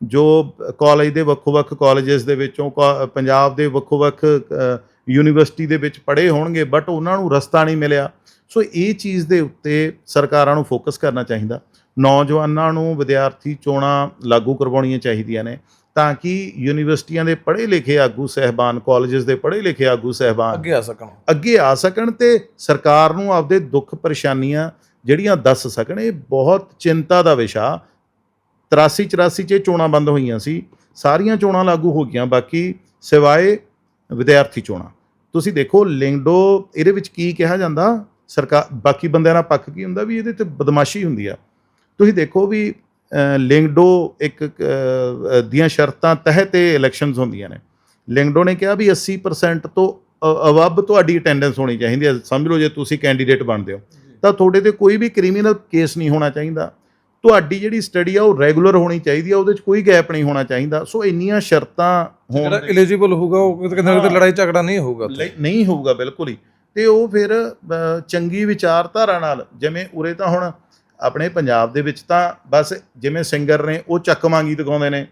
ਜੋ ਕਾਲਜ ਦੇ ਵੱਖੋ-ਵੱਖ ਕਾਲਜਸ ਦੇ ਵਿੱਚੋਂ ਕਾ- ਪੰਜਾਬ ਦੇ ਵੱਖੋ-ਵੱਖ ਯੂਨੀਵਰਸਿਟੀ ਦੇ ਵਿੱਚ ਪੜ੍ਹੇ ਹੋਣਗੇ ਬਟ ਉਹਨਾਂ ਨੂੰ ਰਸਤਾ ਨਹੀਂ ਮਿਲਿਆ। ਸੋ ਇਹ ਚੀਜ਼ ਦੇ ਉੱਤੇ ਸਰਕਾਰਾਂ ਨੂੰ ਫੋਕਸ ਕਰਨਾ ਚਾਹੀਦਾ। ਨੌਜਵਾਨਾਂ ਨੂੰ ਵਿਦਿਆਰਥੀ ਚੋਣਾਂ ਲਾਗੂ ਕਰਵਾਉਣੀਆਂ ਚਾਹੀਦੀਆਂ ਨੇ ਤਾਂ ਕਿ ਯੂਨੀਵਰਸਿਟੀਆਂ ਦੇ ਪੜ੍ਹੇ ਲਿਖੇ ਆਗੂ ਸਹਿਬਾਨ ਕਾਲਜਸ ਦੇ ਪੜ੍ਹੇ ਲਿਖੇ ਆਗੂ ਸਹਿਬਾਨ ਅੱਗੇ ਆ ਸਕਣ। ਅੱਗੇ ਆ ਸਕਣ ਤੇ ਸਰਕਾਰ ਨੂੰ ਆਪਦੇ ਦੁੱਖ ਪਰੇਸ਼ਾਨੀਆਂ ਜਿਹੜੀਆਂ ਦੱਸ ਸਕਣ ਇਹ ਬਹੁਤ ਚਿੰਤਾ ਦਾ ਵਿਸ਼ਾ। 83 84 ਚ ਇਹ ਚੋਣਾਂ ਬੰਦ ਹੋਈਆਂ ਸੀ ਸਾਰੀਆਂ ਚੋਣਾਂ ਲਾਗੂ ਹੋ ਗਈਆਂ ਬਾਕੀ ਸਿਵਾਏ ਵਿਦਿਆਰਥੀ ਚੋਣਾਂ। ਤੁਸੀਂ ਦੇਖੋ ਲਿੰਗਡੋ ਇਹਦੇ ਵਿੱਚ ਕੀ ਕਿਹਾ ਜਾਂਦਾ? ਸਰਕਾਰ ਬਾਕੀ ਬੰਦਿਆਂ ਦਾ ਪੱਖ ਕੀ ਹੁੰਦਾ ਵੀ ਇਹਦੇ ਤੇ ਬਦਮਾਸ਼ੀ ਹੁੰਦੀ ਆ। ਤੁਸੀਂ ਦੇਖੋ ਵੀ ਲਿੰਗਡੋ ਇੱਕ ਦੀਆਂ ਸ਼ਰਤਾਂ ਤਹਿਤ ਇਹ ਇਲੈਕਸ਼ਨਸ ਹੁੰਦੀਆਂ ਨੇ। ਲਿੰਗਡੋ ਨੇ ਕਿਹਾ ਵੀ 80% ਤੋਂ ਅਵੱਬ ਤੁਹਾਡੀ ਅਟੈਂਡੈਂਸ ਹੋਣੀ ਚਾਹੀਦੀ ਹੈ ਸਮਝ ਲਓ ਜੇ ਤੁਸੀਂ ਕੈਂਡੀਡੇਟ ਬਣਦੇ ਹੋ। ਤਾਂ ਤੁਹਾਡੇ ਤੇ ਕੋਈ ਵੀ ਕ੍ਰਿਮੀਨਲ ਕੇਸ ਨਹੀਂ ਹੋਣਾ ਚਾਹੀਦਾ। ਤੁਹਾਡੀ ਜਿਹੜੀ ਸਟੱਡੀ ਆ ਉਹ ਰੈਗੂਲਰ ਹੋਣੀ ਚਾਹੀਦੀ ਆ ਉਹਦੇ 'ਚ ਕੋਈ ਗੈਪ ਨਹੀਂ ਹੋਣਾ ਚਾਹੀਦਾ। ਸੋ ਇੰਨੀਆਂ ਸ਼ਰਤਾਂ ਹੋਣ ਜਿਹੜਾ ਐਲੀਜੀਬਲ ਹੋਊਗਾ ਉਹ ਹਾਂ। ਲੜਾਈ ਝਗੜਾ ਨਹੀਂ ਹੋਊਗਾ ਨਹੀਂ ਹੋਊਗਾ ਬਿਲਕੁਲ ਹੀ। ਤੇ ਉਹ ਫਿਰ ਚੰਗੀ ਵਿਚਾਰਧਾਰਾ ਨਾਲ, ਜਿਵੇਂ ਉਰੇ ਤਾਂ ਹੁਣ ਆਪਣੇ ਪੰਜਾਬ ਦੇ ਵਿੱਚ ਤਾਂ ਬਸ ਜਿਵੇਂ ਸਿੰਗਰ ਨੇ, ਉਹ ਚੱਕ ਮੰਗੀ ਦਿਖਾਉਂਦੇ ਨੇ।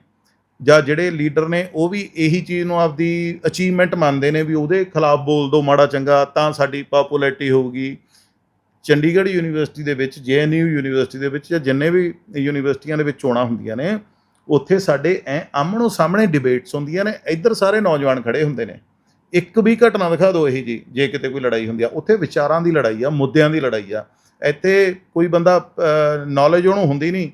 ਜਾਂ ਜਿਹੜੇ ਲੀਡਰ ਨੇ, ਉਹ ਵੀ ਇਹੀ ਚੀਜ਼ ਨੂੰ ਆਪਦੀ ਅਚੀਵਮੈਂਟ ਮੰਨਦੇ ਨੇ ਵੀ ਉਹਦੇ ਖਿਲਾਫ ਬੋਲ ਦੋ ਮਾੜਾ ਚੰਗਾ, ਤਾਂ ਸਾਡੀ ਪਪੂਲੈਰਿਟੀ ਹੋਊਗੀ। ਚੰਡੀਗੜ੍ਹ ਯੂਨੀਵਰਸਿਟੀ ਦੇ ਵਿੱਚ ਜੇਐਨਯੂ ਯੂਨੀਵਰਸਿਟੀ ਦੇ ਵਿੱਚ ਜਾਂ ਜਿੰਨੇ ਵੀ ਯੂਨੀਵਰਸਿਟੀਆਂ ਦੇ ਵਿੱਚ ਚੋਣਾਂ ਹੁੰਦੀਆਂ ਨੇ, ਉੱਥੇ ਸਾਡੇ ਐ ਆਮਣੋ ਸਾਹਮਣੇ ਡਿਬੇਟਸ ਹੁੰਦੀਆਂ ਨੇ, ਇੱਧਰ ਸਾਰੇ ਨੌਜਵਾਨ ਖੜੇ ਹੁੰਦੇ ਨੇ। ਇੱਕ ਵੀ ਘਟਨਾ ਦਿਖਾ ਦਿਓ ਇਹੀ ਜੀ, ਜੇ ਕਿਤੇ ਕੋਈ ਲੜਾਈ ਹੁੰਦੀ ਆ। ਉੱਥੇ ਵਿਚਾਰਾਂ ਦੀ ਲੜਾਈ ਆ, ਮੁੱਦਿਆਂ ਦੀ ਲੜਾਈ ਆ। ਇੱਥੇ ਕੋਈ ਬੰਦਾ ਨੌਲੇਜ ਉਹਨੂੰ ਹੁੰਦੀ ਨਹੀਂ।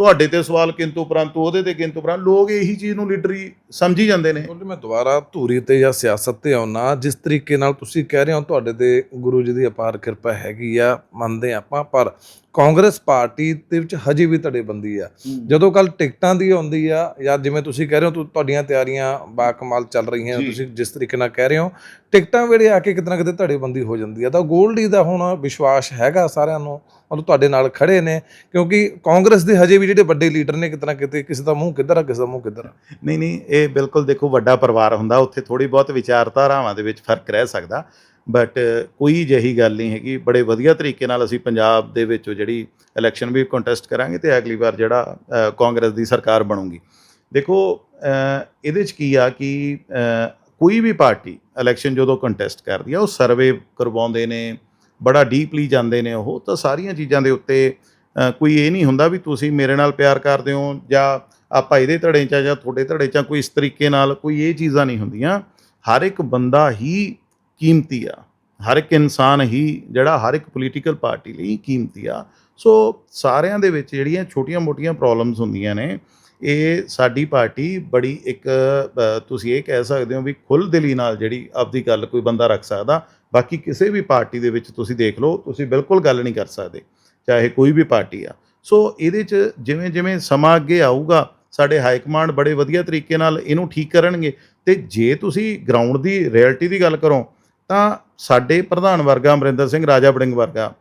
ਤੁਹਾਡੇ ਤੇ ਸਵਾਲ ਕਿੰਤੂ ਪਰੰਤੂ ਉਹਦੇ ਤੇ ਕਿੰਤੂ ਪਰੰਤੂ ਲੋਕ ਇਹੀ ਚੀਜ਼ ਨੂੰ ਲੀਡਰੀ ਸਮਝੀ ਜਾਂਦੇ ਨੇ। ਕਿਉਂਕਿ ਮੈਂ ਦੁਬਾਰਾ ਧੂਰੀ ਤੇ ਜਾਂ ਸਿਆਸਤ ਤੇ ਆਉਣਾ ਜਿਸ ਤਰੀਕੇ ਨਾਲ ਤੁਸੀਂ ਕਹਿ ਰਹੇ ਹੋ ਤੁਹਾਡੇ ਤੇ ਗੁਰੂ ਜੀ ਦੀ ਅਪਾਰ ਕਿਰਪਾ ਹੈਗੀ ਆ ਮੰਨਦੇ ਆਪਾਂ ਪਰ ਕਾਂਗਰਸ ਪਾਰਟੀ ਦੇ ਵਿੱਚ ਹਜੇ ਵੀ ਧੜੇਬੰਦੀ ਆ। ਜਦੋਂ ਕੱਲ ਟਿਕਟਾਂ ਦੀ ਆਉਂਦੀ ਆ ਜਾਂ ਜਿਵੇਂ ਤੁਸੀਂ ਕਹਿ ਰਹੇ ਹੋ ਤੁਹਾਡੀਆਂ ਤਿਆਰੀਆਂ ਬਾਕਮਾਲ ਚੱਲ ਰਹੀਆਂ। ਤੁਸੀਂ ਜਿਸ ਤਰੀਕੇ ਨਾਲ ਕਹਿ ਰਹੇ ਹੋ ਟਿਕਟਾਂ ਵੇਲੇ ਆ ਕੇ ਕਿਤੇ ਨਾ ਕਿਤੇ ਧੜੇਬੰਦੀ ਹੋ ਜਾਂਦੀ ਆ। ਤਾਂ ਗੋਲਡੀ ਦਾ ਹੁਣ ਵਿਸ਼ਵਾਸ ਹੈਗਾ ਸਾਰਿਆਂ ਨੂੰ ਮਤਲਬ ਤੁਹਾਡੇ ਨਾਲ ਖੜੇ ਨੇ, ਕਿਉਂਕਿ ਕਾਂਗਰਸ ਦੇ ਹਜੇ ਵੀ ਜਿਹੜੇ ਵੱਡੇ ਲੀਡਰ ਨੇ ਕਿਤੇ ਨਾ ਕਿਤੇ ਕਿਸੇ ਦਾ ਮੂੰਹ ਕਿੱਧਰ ਆ, ਕਿਸੇ ਦਾ ਮੂੰਹ ਕਿੱਧਰ ਆ? ਨਹੀਂ ਨਹੀਂ, ਇਹ ਬਿਲਕੁਲ ਦੇਖੋ ਵੱਡਾ ਪਰਿਵਾਰ ਹੁੰਦਾ, ਉੱਥੇ ਥੋੜੀ ਬਹੁਤ ਵਿਚਾਰਧਾਰਾਵਾਂ ਦੇ ਵਿੱਚ ਫ਼ਰਕ ਰਹਿ ਸਕਦਾ। ਬਟ ਕੋਈ ਜਿਹੀ ਗੱਲ ਨਹੀਂ ਹੈਗੀ, ਬੜੇ ਵਧੀਆ ਤਰੀਕੇ ਨਾਲ ਅਸੀਂ ਪੰਜਾਬ ਦੇ ਵਿੱਚ ਜਿਹੜੀ ਇਲੈਕਸ਼ਨ ਵੀ ਕੰਟੈਸਟ ਕਰਾਂਗੇ ਤੇ ਅਗਲੀ ਵਾਰ ਜਿਹੜਾ ਕਾਂਗਰਸ ਦੀ ਸਰਕਾਰ ਬਣੂਗੀ। ਦੇਖੋ ਇਹਦੇ 'ਚ ਕੀ ਆ ਕਿ ਕੋਈ ਵੀ ਪਾਰਟੀ ਇਲੈਕਸ਼ਨ ਜਦੋਂ ਕੰਟੈਸਟ ਕਰਦੀ ਆ, ਉਹ ਸਰਵੇ ਕਰਵਾਉਂਦੇ ਨੇ ਬੜਾ ਡੀਪਲੀ ਜਾਂਦੇ ਨੇ ਉਹ, ਤਾਂ ਸਾਰੀਆਂ ਚੀਜ਼ਾਂ ਦੇ ਉੱਤੇ ਕੋਈ ਇਹ ਨਹੀਂ ਹੁੰਦਾ ਵੀ ਤੁਸੀਂ ਮੇਰੇ ਨਾਲ ਪਿਆਰ ਕਰਦੇ ਹੋ ਜਾਂ ਆਪਾਂ ਇਹਦੇ ਧੜੇ 'ਚ ਜਾਂ ਤੁਹਾਡੇ ਧੜੇ 'ਚ ਕੋਈ ਇਸ ਤਰੀਕੇ ਨਾਲ ਕੋਈ ਇਹ ਚੀਜ਼ਾਂ ਨਹੀਂ ਹੁੰਦੀਆਂ। ਹਰ ਇੱਕ ਬੰਦਾ ਹੀ ਕੀਮਤੀ ਆ। ਹਰ ਇੱਕ ਇਨਸਾਨ ਹੀ ਜਿਹੜਾ ਹਰ ਇੱਕ ਪੋਲੀਟੀਕਲ ਪਾਰਟੀ ਲਈ ਕੀਮਤੀ ਆ। ਸੋ ਸਾਰਿਆਂ ਦੇ ਵਿੱਚ ਜਿਹੜੀਆਂ ਛੋਟੀਆਂ-ਮੋਟੀਆਂ ਪ੍ਰੋਬਲਮਸ ਹੁੰਦੀਆਂ ਨੇ, ਇਹ ਸਾਡੀ ਪਾਰਟੀ ਬੜੀ ਇੱਕ ਤੁਸੀਂ ਇਹ ਕਹਿ ਸਕਦੇ ਹੋ ਵੀ ਖੁੱਲ੍ਹ ਦਿਲੀ ਨਾਲ ਜਿਹੜੀ ਆਪਦੀ ਗੱਲ ਕੋਈ ਬੰਦਾ ਰੱਖ ਸਕਦਾ ਬਾਕੀ ਕਿਸੇ ਵੀ ਪਾਰਟੀ ਦੇ ਵਿੱਚ ਤੁਸੀਂ ਦੇਖ ਲਓ, ਤੁਸੀਂ ਬਿਲਕੁਲ ਗੱਲ ਨਹੀਂ ਕਰ ਸਕਦੇ, ਚਾਹੇ ਕੋਈ ਵੀ ਪਾਰਟੀ ਆ। ਸੋ ਇਹਦੇ 'ਚ ਜਿਵੇਂ ਜਿਵੇਂ ਸਮਾਂ ਅੱਗੇ ਆਊਗਾ, ਸਾਡੇ ਹਾਈ ਕਮਾਂਡ ਬੜੇ ਵਧੀਆ ਤਰੀਕੇ ਨਾਲ ਇਹਨੂੰ ਠੀਕ ਕਰਨਗੇ। ਤੇ ਜੇ ਤੁਸੀਂ ਗਰਾਊਂਡ ਦੀ ਰਿਐਲਿਟੀ ਦੀ ਗੱਲ ਕਰੋ, ਤਾਂ ਸਾਡੇ ਪ੍ਰਧਾਨ ਵਰਗਾ ਅਮਰਿੰਦਰ ਸਿੰਘ, ਰਾਜਾ ਬੜਿੰਗ ਵਰਗਾ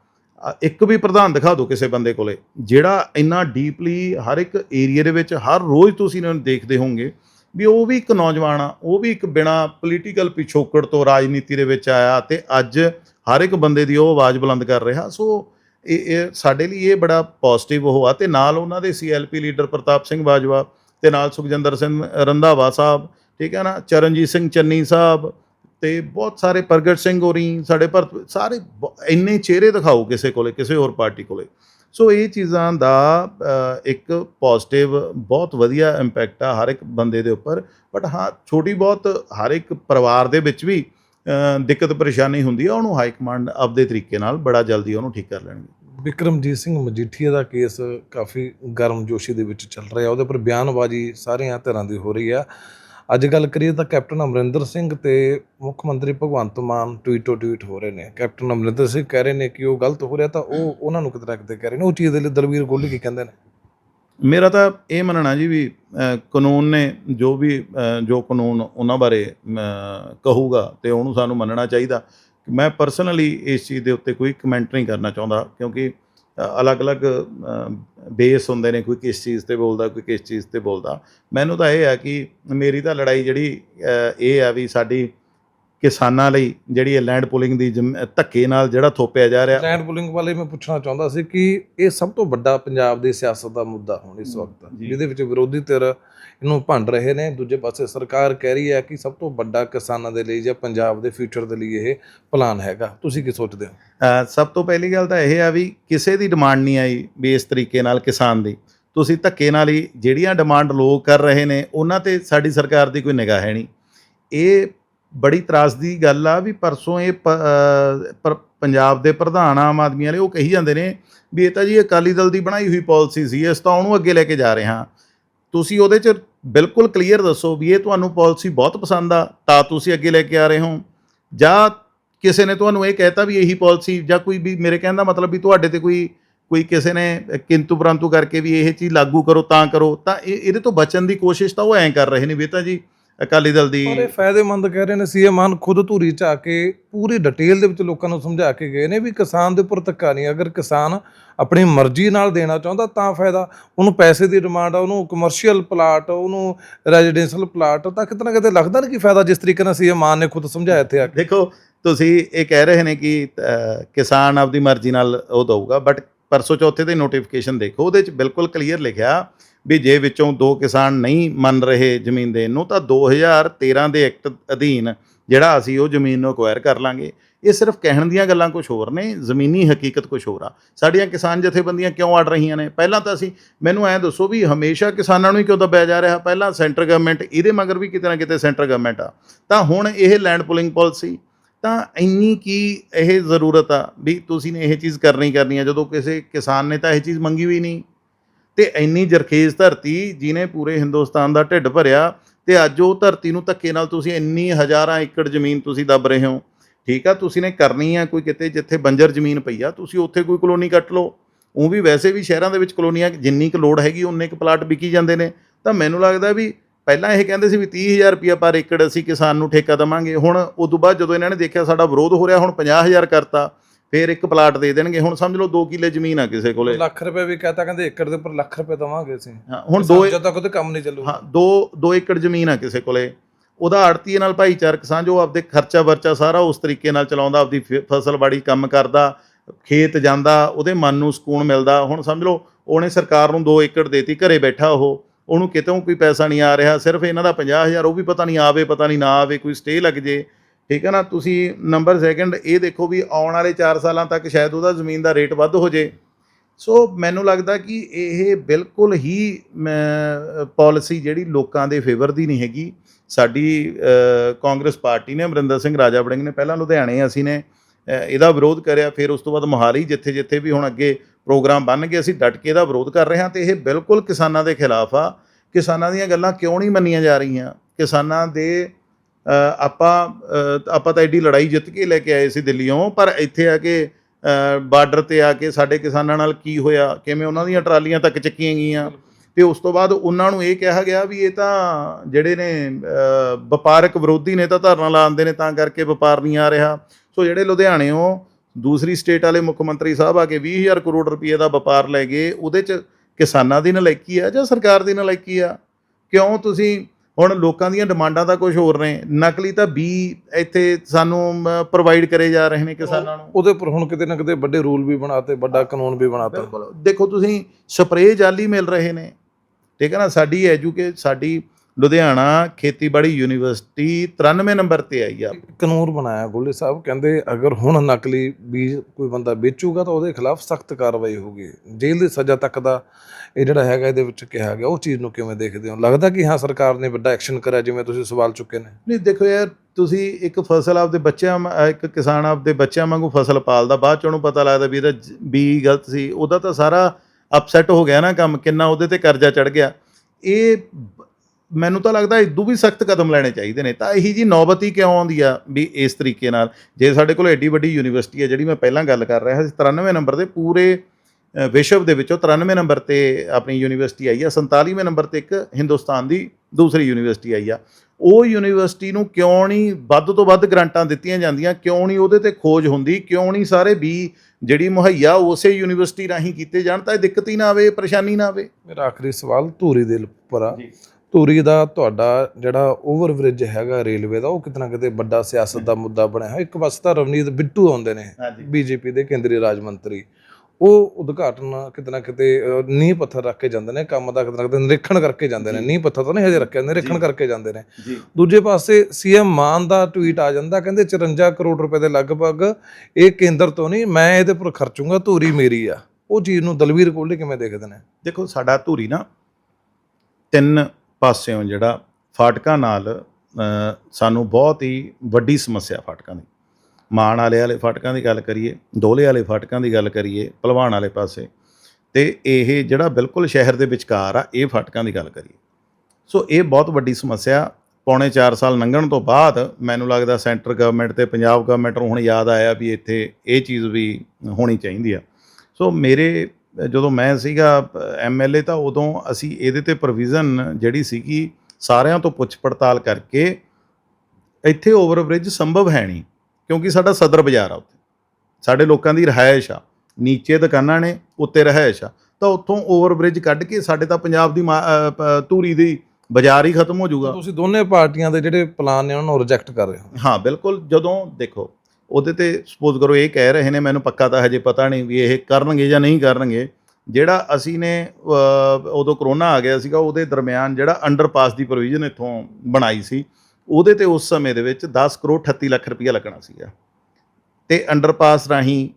ਇੱਕ ਵੀ ਪ੍ਰਧਾਨ ਦਿਖਾ ਦਿਓ ਕਿਸੇ ਬੰਦੇ ਕੋਲੇ, ਜਿਹੜਾ ਇੰਨਾ ਡੀਪਲੀ ਹਰ ਇੱਕ ਏਰੀਆ ਦੇ ਵਿੱਚ ਹਰ ਰੋਜ਼ ਤੁਸੀਂ ਇਹਨਾਂ ਨੂੰ ਦੇਖਦੇ ਹੋਵੋਗੇ ਵੀ ਉਹ ਵੀ ਇੱਕ ਨੌਜਵਾਨ ਆ, ਉਹ ਵੀ ਇੱਕ ਬਿਨਾ ਪੋਲੀਟੀਕਲ ਪਿਛੋਕੜ ਤੋਂ ਰਾਜਨੀਤੀ ਦੇ ਵਿੱਚ ਆਇਆ ਤੇ ਅੱਜ ਹਰ ਇੱਕ ਬੰਦੇ ਦੀ ਉਹ ਆਵਾਜ਼ ਬੁਲੰਦ ਕਰ ਰਿਹਾ। ਸੋ ਇਹ ਇਹ ਸਾਡੇ ਲਈ ਇਹ ਬੜਾ ਪੋਜ਼ਿਟਿਵ ਉਹ ਆ ਤੇ ਨਾਲ ਉਹਨਾਂ ਦੇ ਸੀਐਲਪੀ ਲੀਡਰ ਪ੍ਰਤਾਪ ਸਿੰਘ ਬਾਜਵਾ ਤੇ ਨਾਲ ਸੁਖਜਿੰਦਰ ਸਿੰਘ ਰੰਧਾਵਾ ਸਾਹਿਬ, ਠੀਕ ਹੈ ਨਾ, ਚਰਨਜੀਤ ਸਿੰਘ ਚੰਨੀ ਸਾਹਿਬ ਤੇ ਬਹੁਤ ਸਾਰੇ ਪ੍ਰਗਟ ਸਿੰਘ ਹੋਰੀ, ਸਾਡੇ ਪਰ ਸਾਰੇ ਬ- ਇੰਨੇ ਚਿਹਰੇ ਦਿਖਾਓ ਕਿਸੇ ਕੋਲੇ, ਕਿਸੇ ਹੋਰ ਪਾਰਟੀ ਕੋਲੇ। ਸੋ ਇਹ ਚੀਜ਼ਾਂ ਦਾ ਇੱਕ ਪੋਜ਼ਿਟਿਵ ਬਹੁਤ ਵਧੀਆ ਇੰਪੈਕਟ ਆ ਹਰ ਇੱਕ ਬੰਦੇ ਦੇ ਉੱਪਰ। ਬਟ ਹਾਂ, ਛੋਟੀ ਬਹੁਤ ਹਰ ਇੱਕ ਪਰਿਵਾਰ ਦੇ ਵਿੱਚ ਵੀ ਦਿੱਕਤ ਪਰੇਸ਼ਾਨੀ ਹੁੰਦੀ ਆ, ਉਹਨੂੰ ਹਾਈ ਕਮਾਂਡ ਆਪਦੇ ਤਰੀਕੇ ਨਾਲ ਬੜਾ ਜਲਦੀ ਉਹਨੂੰ ਠੀਕ ਕਰ ਲੈਣਗੇ। ਵਿਕਰਮਜੀਤ ਸਿੰਘ ਮਜੀਠੀਆ ਦਾ ਕੇਸ ਕਾਫੀ ਗਰਮਜੋਸ਼ੀ ਦੇ ਵਿੱਚ ਚੱਲ ਰਿਹਾ, ਉਹਦੇ ਉੱਪਰ ਬਿਆਨਬਾਜ਼ੀ ਸਾਰਿਆਂ ਧਿਰਾਂ ਦੀ ਹੋ ਰਹੀ ਆ। ਅੱਜ ਗੱਲ ਕਰੀਏ ਤਾਂ ਕੈਪਟਨ ਅਮਰਿੰਦਰ ਸਿੰਘ ਤੇ ਮੁੱਖ ਮੰਤਰੀ ਭਗਵੰਤ ਮਾਨ ਟਵੀਟੋ ਟਵੀਟ ਹੋ ਰਹੇ ਨੇ। ਕੈਪਟਨ ਅਮਰਿੰਦਰ ਸਿੰਘ ਕਹਿ ਰਹੇ ਨੇ ਕਿ ਉਹ ਗਲਤ ਹੋ ਰਿਹਾ ਤਾਂ ਉਹ ਉਹਨਾਂ ਨੂੰ ਕਿਤੇ ਨਾ ਕਿਤੇ ਕਹਿ ਰਹੇ ਨੇ। ਉਹ ਚੀਜ਼ ਦੇ ਲਈ ਦਲਵੀਰ ਗੋਲੀ ਕੀ ਕਹਿੰਦੇ ਨੇ? ਮੇਰਾ ਤਾਂ ਇਹ ਮੰਨਣਾ ਜੀ ਵੀ ਕਾਨੂੰਨ ਨੇ ਜੋ ਵੀ ਜੋ ਕਾਨੂੰਨ ਉਹਨਾਂ ਬਾਰੇ ਕਹੂਗਾ ਤੇ ਉਹਨੂੰ ਸਾਨੂੰ ਮੰਨਣਾ ਚਾਹੀਦਾ। ਮੈਂ ਪਰਸਨਲੀ ਇਸ ਚੀਜ਼ ਦੇ ਉੱਤੇ ਕੋਈ ਕਮੈਂਟ ਨਹੀਂ ਕਰਨਾ ਚਾਹੁੰਦਾ ਕਿਉਂਕਿ ਅਲੱਗ-ਅਲੱਗ ਬੇਸ ਹੁੰਦੇ ਨੇ ਕੋਈ ਕਿਸ ਚੀਜ਼ ਤੇ ਬੋਲਦਾ ਕੋਈ ਕਿਸ ਚੀਜ਼ ਤੇ ਬੋਲਦਾ ਮੈਨੂੰ ਤਾਂ ਇਹ ਆ ਕਿ ਮੇਰੀ ਤਾਂ ਲੜਾਈ ਜਿਹੜੀ ਇਹ ਆ ਵੀ ਸਾਡੀ ਕਿਸਾਨਾਂ ਲਈ ਜਿਹੜੀ ਇਹ ਲੈਂਡ ਪੁਲਿੰਗ ਦੀ ਧੱਕੇ ਨਾਲ ਜਿਹੜਾ ਥੋਪਿਆ ਜਾ ਰਿਹਾ ਲੈਂਡ ਪੁਲਿੰਗ ਵਾਲੇ ਮੈਂ ਪੁੱਛਣਾ ਚਾਹੁੰਦਾ ਸੀ ਕਿ ਇਹ ਸਭ ਤੋਂ ਵੱਡਾ ਪੰਜਾਬ ਦੀ ਸਿਆਸਤ ਦਾ ਮੁੱਦਾ ਹੁਣ ਇਸ ਵਕਤ। ਜਿਹਦੇ ਵਿੱਚ ਵਿਰੋਧੀ ਧਿਰ ਇਹਨੂੰ ਭੰਡ ਰਹੇ ਨੇ। ਦੂਜੇ ਪਾਸੇ ਸਰਕਾਰ ਕਹਿ ਰਹੀ ਹੈ ਕਿ ਸਭ ਤੋਂ ਵੱਡਾ ਕਿਸਾਨਾਂ ਦੇ ਲਈ ਜਾਂ ਪੰਜਾਬ ਦੇ ਫਿਊਚਰ ਦੇ ਲਈ ਇਹ ਪਲਾਨ ਹੈਗਾ। ਤੁਸੀਂ ਕੀ ਸੋਚਦੇ ਹੋ? ਸਭ ਤੋਂ ਪਹਿਲੀ ਗੱਲ ਤਾਂ ਇਹ ਆ ਵੀ ਕਿਸੇ ਦੀ ਡਿਮਾਂਡ ਨਹੀਂ ਆਈ ਵੀ ਇਸ ਤਰੀਕੇ ਨਾਲ ਕਿਸਾਨ ਦੀ। ਤੁਸੀਂ ਧੱਕੇ ਨਾਲ ਹੀ ਜਿਹੜੀਆਂ ਡਿਮਾਂਡ ਲੋਕ ਕਰ ਰਹੇ ਨੇ, ਉਹਨਾਂ ਤੇ ਸਾਡੀ ਸਰਕਾਰ ਦੀ ਕੋਈ ਨਿਗਾਹ ਹੈ ਨਹੀਂ। ਇਹ ਬੜੀ ਤਰਾਸਦੀ ਗੱਲ ਆ ਵੀ ਪਰਸੋਂ ਇਹ ਪ- ਪੰਜਾਬ ਦੇ ਪ੍ਰਧਾਨ ਆਮ ਆਦਮੀ ਵਾਲੇ ਉਹ ਕਹੀ ਜਾਂਦੇ ਨੇ ਵੀ ਇਹ ਤਾਂ ਜੀ ਅਕਾਲੀ ਦਲ ਦੀ ਬਣਾਈ ਹੋਈ ਪਾਲਿਸੀ ਸੀ, ਇਸ ਤਾਂ ਉਹਨੂੰ ਅੱਗੇ ਲੈ ਕੇ ਜਾ ਰਹੇ ਹਾਂ। ਤੁਸੀਂ ਉਹਦੇ 'ਚ ਬਿਲਕੁਲ ਕਲੀਅਰ ਦੱਸੋ ਵੀ ਇਹ ਤੁਹਾਨੂੰ ਪਾਲਿਸੀ ਬਹੁਤ ਪਸੰਦ ਆ, ਤਾਂ ਤੁਸੀਂ ਅੱਗੇ ਲੈ ਕੇ ਆ ਰਹੇ ਹੋ। ਜਾਂ ਕਿਸੇ ਨੇ ਤੁਹਾਨੂੰ ਇਹ ਕਹਿਤਾ ਵੀ ਇਹੀ ਪਾਲਿਸੀ, ਜਾਂ ਕੋਈ ਵੀ ਮੇਰੇ ਕਹਿੰਦਾ ਮਤਲਬ ਵੀ ਤੁਹਾਡੇ ਤੇ ਕੋਈ ਕੋਈ ਕਿਸੇ ਨੇ ਕਿੰਤੂ ਪਰੰਤੂ ਕਰਕੇ ਵੀ ਇਹ ਚੀਜ਼ ਲਾਗੂ ਕਰੋ, ਤਾਂ ਕਰੋ, ਤਾਂ ਇਹ, ਇਹਦੇ ਤੋਂ ਬਚਣ ਦੀ ਕੋਸ਼ਿਸ਼ ਤਾਂ ਉਹ ਐਂ ਕਰ ਰਹੇ ਨੇ ਵੀ ਤਾਂ ਜੀ। ਅਕਾਲੀ ਦਲ ਦੀ ਇਹ ਫਾਇਦੇਮੰਦ ਕਹਿ ਰਹੇ ਨੇ ਸੀਐਮ ਮਾਨ ਖੁਦ ਧੂਰੀ ਚ ਆ ਕੇ ਪੂਰੀ ਡਿਟੇਲ ਦੇ ਵਿੱਚ ਲੋਕਾਂ ਨੂੰ ਸਮਝਾ ਕੇ ਗਏ ਨੇ ਵੀ ਕਿਸਾਨ ਦੇ ਉੱਪਰ ਧੱਕਾ ਨਹੀਂ ਅਗਰ ਕਿਸਾਨ ਆਪਣੀ ਮਰਜ਼ੀ ਨਾਲ ਦੇਣਾ ਚਾਹੁੰਦਾ ਤਾਂ ਫਾਇਦਾ। ਉਹਨੂੰ ਪੈਸੇ ਦੀ ਡਿਮਾਂਡ ਆ ਉਹਨੂੰ ਕਮਰਸ਼ੀਅਲ ਪਲਾਟ ਉਹਨੂੰ ਰੈਜ਼ੀਡੈਂਸ਼ੀਅਲ ਪਲਾਟ ਤਾਂ ਕਿਤੇ ਨਾ ਕਿਤੇ ਲੱਗਦਾ ਨਹੀਂ ਕਿ ਫਾਇਦਾ ਜਿਸ ਤਰੀਕੇ ਨਾਲ ਸੀਐਮ ਮਾਨ ਨੇ ਖੁਦ ਸਮਝਾਇਆ ਇੱਥੇ ਆ ਕੇ। ਦੇਖੋ ਤੁਸੀਂ ਇਹ ਕਹਿ ਰਹੇ ਨੇ ਕਿ ਕਿਸਾਨ ਆਪਦੀ ਮਰਜ਼ੀ ਨਾਲ ਉਹ ਦਊਗਾ ਬਟ ਪਰਸੋਂ ਚੌਥੇ ਦੀ ਨੋਟੀਫਿਕੇਸ਼ਨ ਦੇਖੋ ਉਹਦੇ ਚ ਬਿਲਕੁਲ ਕਲੀਅਰ ਲਿਖਿਆ ਵੀ ਜੇ ਵਿੱਚੋਂ ਦੋ ਕਿਸਾਨ ਨਹੀਂ ਮੰਨ ਰਹੇ ਜ਼ਮੀਨ ਦੇਣ ਨੂੰ, ਤਾਂ 2013 ਦੇ ਐਕਟ ਅਧੀਨ ਜਿਹੜਾ ਅਸੀਂ ਉਹ ਜ਼ਮੀਨ ਨੂੰ ਅਕਵਾਇਰ ਕਰ ਲਾਂਗੇ। ਇਹ ਸਿਰਫ ਕਹਿਣ ਦੀਆਂ ਗੱਲਾਂ ਕੁਝ ਹੋਰ ਨੇ, ਜ਼ਮੀਨੀ ਹਕੀਕਤ ਕੁਝ ਹੋਰ ਆ। ਸਾਡੀਆਂ ਕਿਸਾਨ ਜਥੇਬੰਦੀਆਂ ਕਿਉਂ ਅੜ ਰਹੀਆਂ ਨੇ? ਪਹਿਲਾਂ ਤਾਂ ਅਸੀਂ, ਮੈਨੂੰ ਐਂ ਦੱਸੋ ਵੀ ਹਮੇਸ਼ਾ ਕਿਸਾਨਾਂ ਨੂੰ ਹੀ ਕਿਉਂ ਦੱਬਿਆ ਜਾ ਰਿਹਾ? ਪਹਿਲਾਂ ਸੈਂਟਰ ਗਵਰਨਮੈਂਟ, ਇਹਦੇ ਮਗਰ ਵੀ ਕਿਤੇ ਨਾ ਕਿਤੇ ਸੈਂਟਰ ਗਵਰਨਮੈਂਟ ਆ। ਤਾਂ ਹੁਣ ਇਹ ਲੈਂਡ ਪੁਲਿੰਗ ਪਾਲਿਸੀ ਤਾਂ ਇੰਨੀ ਕੀ ਇਹ ਜ਼ਰੂਰਤ ਆ ਵੀ ਤੁਸੀਂ ਨੇ ਇਹ ਚੀਜ਼ ਕਰਨੀ ਕਰਨੀ ਆ? ਜਦੋਂ ਕਿਸੇ ਕਿਸਾਨ ਨੇ ਤਾਂ ਇਹ ਚੀਜ਼ ਮੰਗੀ ਵੀ ਨਹੀਂ। ਤੇ ਇੰਨੀ ਜਰਖੇਜ਼ ਧਰਤੀ ਜਿਨੇ ਪੂਰੇ ਹਿੰਦੁਸਤਾਨ ਦਾ ਢਿੱਡ ਭਰਿਆ ਤੇ ਅੱਜ ਉਹ ਧਰਤੀ ਨੂੰ ਧੱਕੇ ਨਾਲ ਤੁਸੀਂ ਇੰਨੀ ਹਜ਼ਾਰਾਂ ਏਕੜ ਜ਼ਮੀਨ ਤੁਸੀਂ ਦੱਬ ਰਹੇ ਹੋ। ਠੀਕ ਆ, ਤੁਸੀਂ ਨੇ ਕਰਨੀ ਆ ਕੋਈ ਕਿਤੇ ਜਿੱਥੇ ਬੰਜਰ ਜ਼ਮੀਨ ਪਈ ਆ, ਤੁਸੀਂ ਉੱਥੇ ਕੋਈ ਕਲੋਨੀ ਕੱਟ ਲਓ। ਉਹ ਵੀ ਵੈਸੇ ਵੀ ਸ਼ਹਿਰਾਂ ਦੇ ਵਿੱਚ ਕਲੋਨੀਆਂ, ਜਿੰਨੀ ਕੁ ਲੋੜ ਹੈਗੀ, ਉਨੇ ਕੁ ਪਲਾਟ ਵਿਕੀ ਜਾਂਦੇ ਨੇ। ਤਾਂ ਮੈਨੂੰ ਲੱਗਦਾ ਵੀ ਪਹਿਲਾਂ ਇਹ ਕਹਿੰਦੇ ਸੀ ਵੀ 30000 ਰੁਪਇਆ ਪਰ ਏਕੜ ਅਸੀਂ ਕਿਸਾਨ ਨੂੰ ਠੇਕਾ ਦਵਾਂਗੇ। ਹੁਣ ਉਸ ਤੋਂ ਬਾਅਦ ਜਦੋਂ ਇਹਨਾਂ ਨੇ ਦੇਖਿਆ ਸਾਡਾ ਵਿਰੋਧ ਹੋ ਰਿਹਾ, ਹੁਣ 50000 ਕਰਤਾ। ਫਿਰ ਇੱਕ ਪਲਾਟ ਦੇ ਦੇਣਗੇ। ਹੁਣ ਸਮਝ ਲਓ 2 ਕਿੱਲੇ ਜ਼ਮੀਨ ਆ ਕਿਸੇ ਕੋਲੇ। ਲੱਖ ਰੁਪਏ ਵੀ ਕਹਤਾ ਕਹਿੰਦੇ ਏਕੜ ਦੇ ਉੱਪਰ ਲੱਖ ਰੁਪਏ ਦਵਾਂਗੇ ਅਸੀਂ। ਹਾਂ, ਹੁਣ ਦੋ ਜਦ ਤੱਕ ਉਹਦੇ ਕੰਮ ਨਹੀਂ ਚੱਲੂ ਹਾਂ ਦੋ ਦੋ ਏਕੜ ਜ਼ਮੀਨ ਆ ਕਿਸੇ ਕੋਲੇ। ਉਹਦਾ ਆੜਤੀਏ ਨਾਲ ਭਾਈਚਾਰਕ ਸਾਂਝ ਉਹ ਆਪਦੇ ਖਰਚਾ ਵਰਚਾ ਸਾਰਾ ਉਸ ਤਰੀਕੇ ਨਾਲ ਚਲਾਉਂਦਾ ਆਪਦੀ ਫ- ਫਸਲਬਾੜੀ ਕੰਮ ਕਰਦਾ ਖੇਤ ਜਾਂਦਾ ਉਹਦੇ ਮਨ ਨੂੰ ਸਕੂਨ ਮਿਲਦਾ। ਹੁਣ ਸਮਝ ਲਓ ਉਹਨੇ ਸਰਕਾਰ ਨੂੰ 2 ਏਕੜ ਦੇਤੀ ਘਰੇ ਬੈਠਾ ਉਹ। ਉਹਨੂੰ ਕਿਤੋਂ ਕੋਈ ਪੈਸਾ ਨਹੀਂ ਆ ਰਿਹਾ ਸਿਰਫ ਇਹਨਾਂ ਦਾ 50000 ਉਹ ਵੀ ਪਤਾ ਨਹੀਂ ਆਵੇ ਪਤਾ ਨਹੀਂ ਨਾ ਆਵੇ ਕੋਈ ਸਟੇ ਲੱਗ ਜੇ। ਠੀਕ ਹੈ ਨਾ? ਤੁਸੀਂ ਨੰਬਰ ਸੈਕੰਡ ਇਹ ਦੇਖੋ ਵੀ ਆਉਣ ਵਾਲੇ 4 ਸਾਲਾਂ ਤੱਕ ਸ਼ਾਇਦ ਉਹਦਾ ਜ਼ਮੀਨ ਦਾ ਰੇਟ ਵੱਧ ਹੋ ਜੇ। ਸੋ ਮੈਨੂੰ ਲੱਗਦਾ ਕਿ ਇਹ ਬਿਲਕੁਲ ਹੀ ਪਾਲਿਸੀ ਜਿਹੜੀ ਲੋਕਾਂ ਦੇ ਫੇਵਰ ਦੀ ਨਹੀਂ ਹੈਗੀ। ਸਾਡੀ ਕਾਂਗਰਸ ਪਾਰਟੀ ਨੇ, ਅਮਰਿੰਦਰ ਸਿੰਘ ਰਾਜਾ ਵੜਿੰਗ ਨੇ ਪਹਿਲਾਂ ਲੁਧਿਆਣੇ ਅਸੀਂ ਨੇ ਇਹਦਾ ਵਿਰੋਧ ਕਰਿਆ। ਫਿਰ ਉਸ ਤੋਂ ਬਾਅਦ ਮੋਹਾਲੀ ਜਿੱਥੇ ਜਿੱਥੇ ਵੀ ਹੁਣ ਅੱਗੇ ਪ੍ਰੋਗਰਾਮ ਬਣ ਗਏ, ਅਸੀਂ ਡਟ ਕੇ ਇਹਦਾ ਵਿਰੋਧ ਕਰ ਰਹੇ ਹਾਂ ਤੇ ਇਹ ਬਿਲਕੁਲ ਕਿਸਾਨਾਂ ਦੇ ਖਿਲਾਫ ਆ। ਕਿਸਾਨਾਂ ਦੀਆਂ ਗੱਲਾਂ ਕਿਉਂ ਨਹੀਂ ਮੰਨੀਆਂ ਜਾ ਰਹੀਆਂ? ਕਿਸਾਨਾਂ ਦੇ ਆਪਾਂ ਆਪਾਂ ਤਾਂ ਐਡੀ ਲੜਾਈ ਜਿੱਤ ਕੇ ਲੈ ਕੇ ਆਏ ਸੀ ਦਿੱਲੀੋਂ ਪਰ ਇੱਥੇ ਆ ਕੇ ਬਾਰਡਰ ਤੇ ਆ ਕੇ ਸਾਡੇ ਕਿਸਾਨਾਂ ਨਾਲ ਕੀ ਹੋਇਆ? ਕਿਵੇਂ ਉਹਨਾਂ ਦੀਆਂ ਟਰਾਲੀਆਂ ਤੱਕ ਚੱਕੀਆਂ ਗਈਆਂ? ਤੇ ਉਸ ਤੋਂ ਬਾਅਦ ਉਹਨਾਂ ਨੂੰ ਇਹ ਕਿਹਾ ਗਿਆ ਵੀ ਇਹ ਤਾਂ ਜਿਹੜੇ ਨੇ ਵਪਾਰਕ ਵਿਰੋਧੀ ਨੇ ਤਾਂ ਧਰਨਾ ਲਾਉਂਦੇ ਨੇ, ਤਾਂ ਕਰਕੇ ਵਪਾਰ ਨਹੀਂ ਆ ਰਿਹਾ। ਸੋ ਜਿਹੜੇ ਲੁਧਿਆਣਿਓਂ ਦੂਸਰੀ ਸਟੇਟ ਵਾਲੇ ਮੁੱਖ ਮੰਤਰੀ ਸਾਹਿਬ ਆ ਕੇ 20000 ਕਰੋੜ ਰੁਪਏ ਦਾ ਵਪਾਰ ਲੈ ਗਏ, ਉਹਦੇ ਚ ਕਿਸਾਨਾਂ ਦੀ ਨਲਾਇਕੀ ਆ ਜਾਂ ਸਰਕਾਰ ਦੀ ਨਲਾਇਕੀ ਆ? ਕਿਉਂ ਤੁਸੀਂ ਹੁਣ ਲੋਕਾਂ ਦੀਆਂ ਡਿਮਾਂਡਾਂ ਤਾਂ ਕੁਝ ਹੋਰ ਨੇ ਨਕਲੀ ਤਾਂ ਬੀ ਇੱਥੇ ਸਾਨੂੰ ਪ੍ਰੋਵਾਈਡ ਕਰੇ ਜਾ ਰਹੇ ਨੇ ਕਿਸਾਨਾਂ ਨੂੰ। ਉਹਦੇ ਉੱਪਰ ਹੁਣ ਕਿਤੇ ਨਾ ਕਿਤੇ ਵੱਡੇ ਰੂਲ ਵੀ ਬਣਾਤੇ ਵੱਡਾ ਕਾਨੂੰਨ ਵੀ ਬਣਾਤਾ। ਦੇਖੋ ਤੁਸੀਂ ਸਪਰੇਅ ਜਾਲੀ ਮਿਲ ਰਹੇ ਨੇ। ਠੀਕ ਹੈ ਨਾ? ਸਾਡੀ ਐਜੂਕੇ ਸਾਡੀ ਲੁਧਿਆਣਾ ਖੇਤੀਬਾੜੀ ਯੂਨੀਵਰਸਿਟੀ 93 ਨੰਬਰ ਤੇ ਆਈ ਆ। ਕਾਨੂੰਨ ਬਣਾਇਆ ਗੋਲੇ ਸਾਹਿਬ ਕਹਿੰਦੇ ਅਗਰ ਹੁਣ ਨਕਲੀ ਬੀਜ ਕੋਈ ਬੰਦਾ ਵੇਚੂਗਾ ਤਾਂ ਉਹਦੇ ਖਿਲਾਫ ਸਖਤ ਕਾਰਵਾਈ ਹੋਊਗੀ। ਜੇਲ੍ਹ ਦੀ ਸਜ਼ਾ ਤੱਕ ਦਾ ਇਹ ਜਿਹੜਾ ਹੈਗਾ ਇਹਦੇ ਵਿੱਚ ਕਿਹਾ ਗਿਆ ਉਹ ਚੀਜ਼ ਨੂੰ ਕਿਵੇਂ ਦੇਖਦੇ ਹੋ? ਲੱਗਦਾ ਕਿ ਹਾਂ ਸਰਕਾਰ ਨੇ ਵੱਡਾ ਐਕਸ਼ਨ ਕਰਿਆ ਜਿਵੇਂ ਤੁਸੀਂ ਸਵਾਲ ਚੁੱਕੇ ਨੇ। ਨਹੀਂ ਦੇਖੋ ਯਾਰ ਤੁਸੀਂ ਇੱਕ ਫਸਲ ਆਪਦੇ ਬੱਚਿਆਂ ਇੱਕ ਕਿਸਾਨ ਆਪਦੇ ਬੱਚਿਆਂ ਵਾਂਗੂ ਫਸਲ ਪਾਲਦਾ ਬਾਅਦ ਚ ਉਹਨੂੰ ਪਤਾ ਲੱਗਦਾ ਵੀ ਇਹਦਾ ਬੀ ਗਲਤ ਸੀ। ਉਹਦਾ ਤਾਂ ਸਾਰਾ ਅਪਸੈਟ ਹੋ ਗਿਆ ਨਾ ਕੰਮ ਕਿੰਨਾ ਉਹਦੇ ਤੇ ਕਰਜ਼ਾ ਚੜ ਗਿਆ। ਇਹ ਮੈਨੂੰ ਤਾਂ ਲੱਗਦਾ ਇਦੋਂ ਵੀ ਸਖਤ ਕਦਮ ਲੈਣੇ ਚਾਹੀਦੇ ਨੇ। ਤਾਂ ਇਹੀ ਜੀ ਨੌਬਤ ਹੀ ਕਿਉਂ ਆਉਂਦੀ ਆ ਵੀ ਇਸ ਤਰੀਕੇ ਨਾਲ? ਜੇ ਸਾਡੇ ਕੋਲ ਐਡੀ ਵੱਡੀ ਯੂਨੀਵਰਸਿਟੀ ਹੈ ਜਿਹੜੀ ਮੈਂ ਪਹਿਲਾਂ ਗੱਲ ਕਰ ਰਿਹਾ ਸੀ 93 ਨੰਬਰ ਦੇ ਪੂਰੇ ਵਿਸ਼ਵ ਦੇ ਵਿੱਚੋਂ 93 ਨੰਬਰ ਤੇ ਆਪਣੀ ਯੂਨੀਵਰਸਿਟੀ ਆਈ ਆ 47ਵੇਂ ਨੰਬਰ ਤੇ ਇੱਕ ਹਿੰਦੁਸਤਾਨ ਦੀ ਦੂਸਰੀ ਯੂਨੀਵਰਸਿਟੀ ਆਈ ਆ। ਉਹ ਯੂਨੀਵਰਸਿਟੀ ਨੂੰ ਕਿਉਂ ਨਹੀਂ ਵੱਧ ਤੋਂ ਵੱਧ ਗ੍ਰਾਂਟਾਂ ਦਿੱਤੀਆਂ ਜਾਂਦੀਆਂ? ਕਿਉਂ ਨਹੀਂ ਉਹਦੇ ਤੇ ਖੋਜ ਹੁੰਦੀ? ਕਿਉਂ ਨਹੀਂ ਸਾਰੇ ਵੀ ਜਿਹੜੀ ਮੁਹੱਈਆ ਉਸੇ ਯੂਨੀਵਰਸਿਟੀ ਰਾਹੀਂ ਕੀਤੇ ਜਾਣ? ਤਾਂ ਇਹ ਦਿੱਕਤ ਹੀ ਨਾ ਆਵੇ ਪਰੇਸ਼ਾਨੀ ਨਾ ਆਵੇ। ਮੇਰਾ ਆਖਰੀ ਸਵਾਲ ਧੂਰੀ ਦੇ ਉੱਪਰ ਆ। ਧੂਰੀ ਦਾ ਤੁਹਾਡਾ ਜਿਹੜਾ ਓਵਰ ਬ੍ਰਿਜ ਹੈਗਾ ਰੇਲਵੇ ਦਾ ਉਹ ਕਿਤਨਾ ਕਿਤੇ ਵੱਡਾ ਸਿਆਸਤ ਦਾ ਮੁੱਦਾ ਬਣਿਆ ਹੋਇਆ। ਇੱਕ ਪਾਸੇ ਤਾਂ ਰਵਨੀਤ ਬਿੱਟੂ ਆਉਂਦੇ ਨੇ ਬੀਜੇਪੀ ਦੇ ਕੇਂਦਰੀ ਰਾਜ ਮੰਤਰੀ। ਉਹ ਉਦਘਾਟਨ ਕਿਤਨਾ ਕਿਤੇ ਨੀਂਹ ਪੱਥਰ ਰੱਖ ਕੇ ਜਾਂਦੇ ਨੇ ਕੰਮ ਦਾ ਕਿਤਨਾ ਕਿਤੇ ਨਿਰੀਖਣ ਕਰਕੇ ਜਾਂਦੇ ਨੇ। ਨੀਂਹ ਪੱਥਰ ਤਾਂ ਨਹੀਂ ਹਜੇ ਰੱਖਿਆ ਨਿਰੀਖਣ। ਕਰਕੇ ਜਾਂਦੇ ਨੇ। ਦੂਜੇ ਪਾਸੇ ਸੀਐਮ ਮਾਨ ਦਾ ਟਵੀਟ ਆ ਜਾਂਦਾ ਕਹਿੰਦੇ 54 ਕਰੋੜ ਰੁਪਏ ਦੇ ਲਗਭਗ ਇਹ ਕੇਂਦਰ ਤੋਂ ਨਹੀਂ ਮੈਂ ਇਹਦੇ ਪਰ ਖਰਚੂੰਗਾ ਧੂਰੀ ਮੇਰੀ ਆ। ਉਹ ਚੀਜ਼ ਨੂੰ ਦਲਵੀਰ ਕੋਹਲੀ ਕਿਵੇਂ ਦੇਖਦੇ ਨੇ? ਦੇਖੋ ਸਾਡਾ ਧੂਰੀ ਨਾ ਤਿੰਨ ਪਾਸਿਓਂ ਜਿਹੜਾ ਫਾਟਕਾਂ ਨਾਲ ਸਾਨੂੰ ਬਹੁਤ ਹੀ ਵੱਡੀ ਸਮੱਸਿਆ ਫਾਟਕਾਂ ਦੀ। ਮਾਣ ਵਾਲੇ ਵਾਲੇ ਫਾਟਕਾਂ ਦੀ ਗੱਲ ਕਰੀਏ ਦੋਲੇ ਵਾਲੇ ਫਾਟਕਾਂ ਦੀ ਗੱਲ ਕਰੀਏ, ਭਲਵਾਨ ਵਾਲੇ ਪਾਸੇ, ਤੇ ਇਹ ਜਿਹੜਾ ਬਿਲਕੁਲ ਸ਼ਹਿਰ ਦੇ ਵਿਚਕਾਰ ਆ, ਇਹ ਫਾਟਕਾਂ ਦੀ ਗੱਲ ਕਰੀਏ। ਸੋ ਇਹ ਬਹੁਤ ਵੱਡੀ ਸਮੱਸਿਆ, ਪੌਣੇ 4 ਸਾਲ ਲੰਘਣ ਤੋਂ ਬਾਅਦ ਮੈਨੂੰ ਲੱਗਦਾ ਸੈਂਟਰ ਗਵਰਨਮੈਂਟ ਤੇ ਪੰਜਾਬ ਗਵਰਨਮੈਂਟ ਨੂੰ ਹੁਣ ਯਾਦ ਆਇਆ ਵੀ ਇੱਥੇ ਇਹ ਚੀਜ਼ ਵੀ ਹੋਣੀ ਚਾਹੀਦੀ ਆ। ਸੋ ਮੇਰੇ ਜਦੋਂ ਮੈਂ ਸੀਗਾ ਐਮਐਲਏ ਤਾਂ ਉਦੋਂ ਅਸੀਂ ਇਹਦੇ ਤੇ ਪ੍ਰੋਵੀਜ਼ਨ ਜਿਹੜੀ ਸੀਗੀ ਸਾਰਿਆਂ ਤੋਂ ਪੁੱਛ ਪੜਤਾਲ ਕਰਕੇ ਇੱਥੇ ਓਵਰਬ੍ਰਿਜ ਸੰਭਵ ਹੈ ਨਹੀਂ ਕਿਉਂਕਿ ਸਾਡਾ ਸਦਰ ਬਾਜ਼ਾਰ ਆ ਉੱਥੇ। ਸਾਡੇ ਲੋਕਾਂ ਦੀ ਰਿਹਾਇਸ਼ ਆ। ਨੀਚੇ ਦੁਕਾਨਾਂ ਨੇ ਉੱਤੇ ਰਿਹਾਇਸ਼ ਆ। ਤਾਂ ਉੱਥੋਂ ਓਵਰਬ੍ਰਿਜ ਕੱਢ ਕੇ ਸਾਡੇ ਤਾਂ ਪੰਜਾਬ ਦੀ ਧੂਰੀ ਦੀ ਬਾਜ਼ਾਰ ਹੀ ਖਤਮ ਹੋ ਜਾਊਗਾ। ਤੁਸੀਂ ਦੋਨੇ ਪਾਰਟੀਆਂ ਦੇ ਜਿਹੜੇ ਪਲਾਨ ਨੇ ਉਹਨਾਂ ਨੂੰ ਰਿਜੈਕਟ ਕਰ ਰਹੇ ਹੋ। ਹਾਂ ਬਿਲਕੁਲ। ਜਦੋਂ ਦੇਖੋ ਉਹਦੇ ਤੇ ਸਪੋਜ਼ ਕਰੋ ਇਹ ਕਹਿ ਰਹੇ ਨੇ, ਮੈਨੂੰ ਪੱਕਾ ਤਾਂ ਹਜੇ ਪਤਾ ਨਹੀਂ ਵੀ ਇਹ ਕਰਨਗੇ ਜਾਂ ਨਹੀਂ ਕਰਨਗੇ। ਜਿਹੜਾ ਅਸੀਂ ਨੇ ਉਦੋਂ ਕਰੋਨਾ ਆ ਗਿਆ ਸੀਗਾ, ਉਹਦੇ ਦਰਮਿਆਨ ਜਿਹੜਾ ਅੰਡਰਪਾਸ ਦੀ ਪ੍ਰੋਵੀਜ਼ਨ ਇੱਥੋਂ ਬਣਾਈ ਸੀ, ਉਹਦੇ ਤੇ ਉਸ ਸਮੇਂ ਦੇ ਵਿੱਚ 10 ਕਰੋੜ 38 ਲੱਖ ਰੁਪਈਆ ਲੱਗਣਾ ਸੀਗਾ। ਤੇ ਅੰਡਰਪਾਸ ਰਾਹੀਂ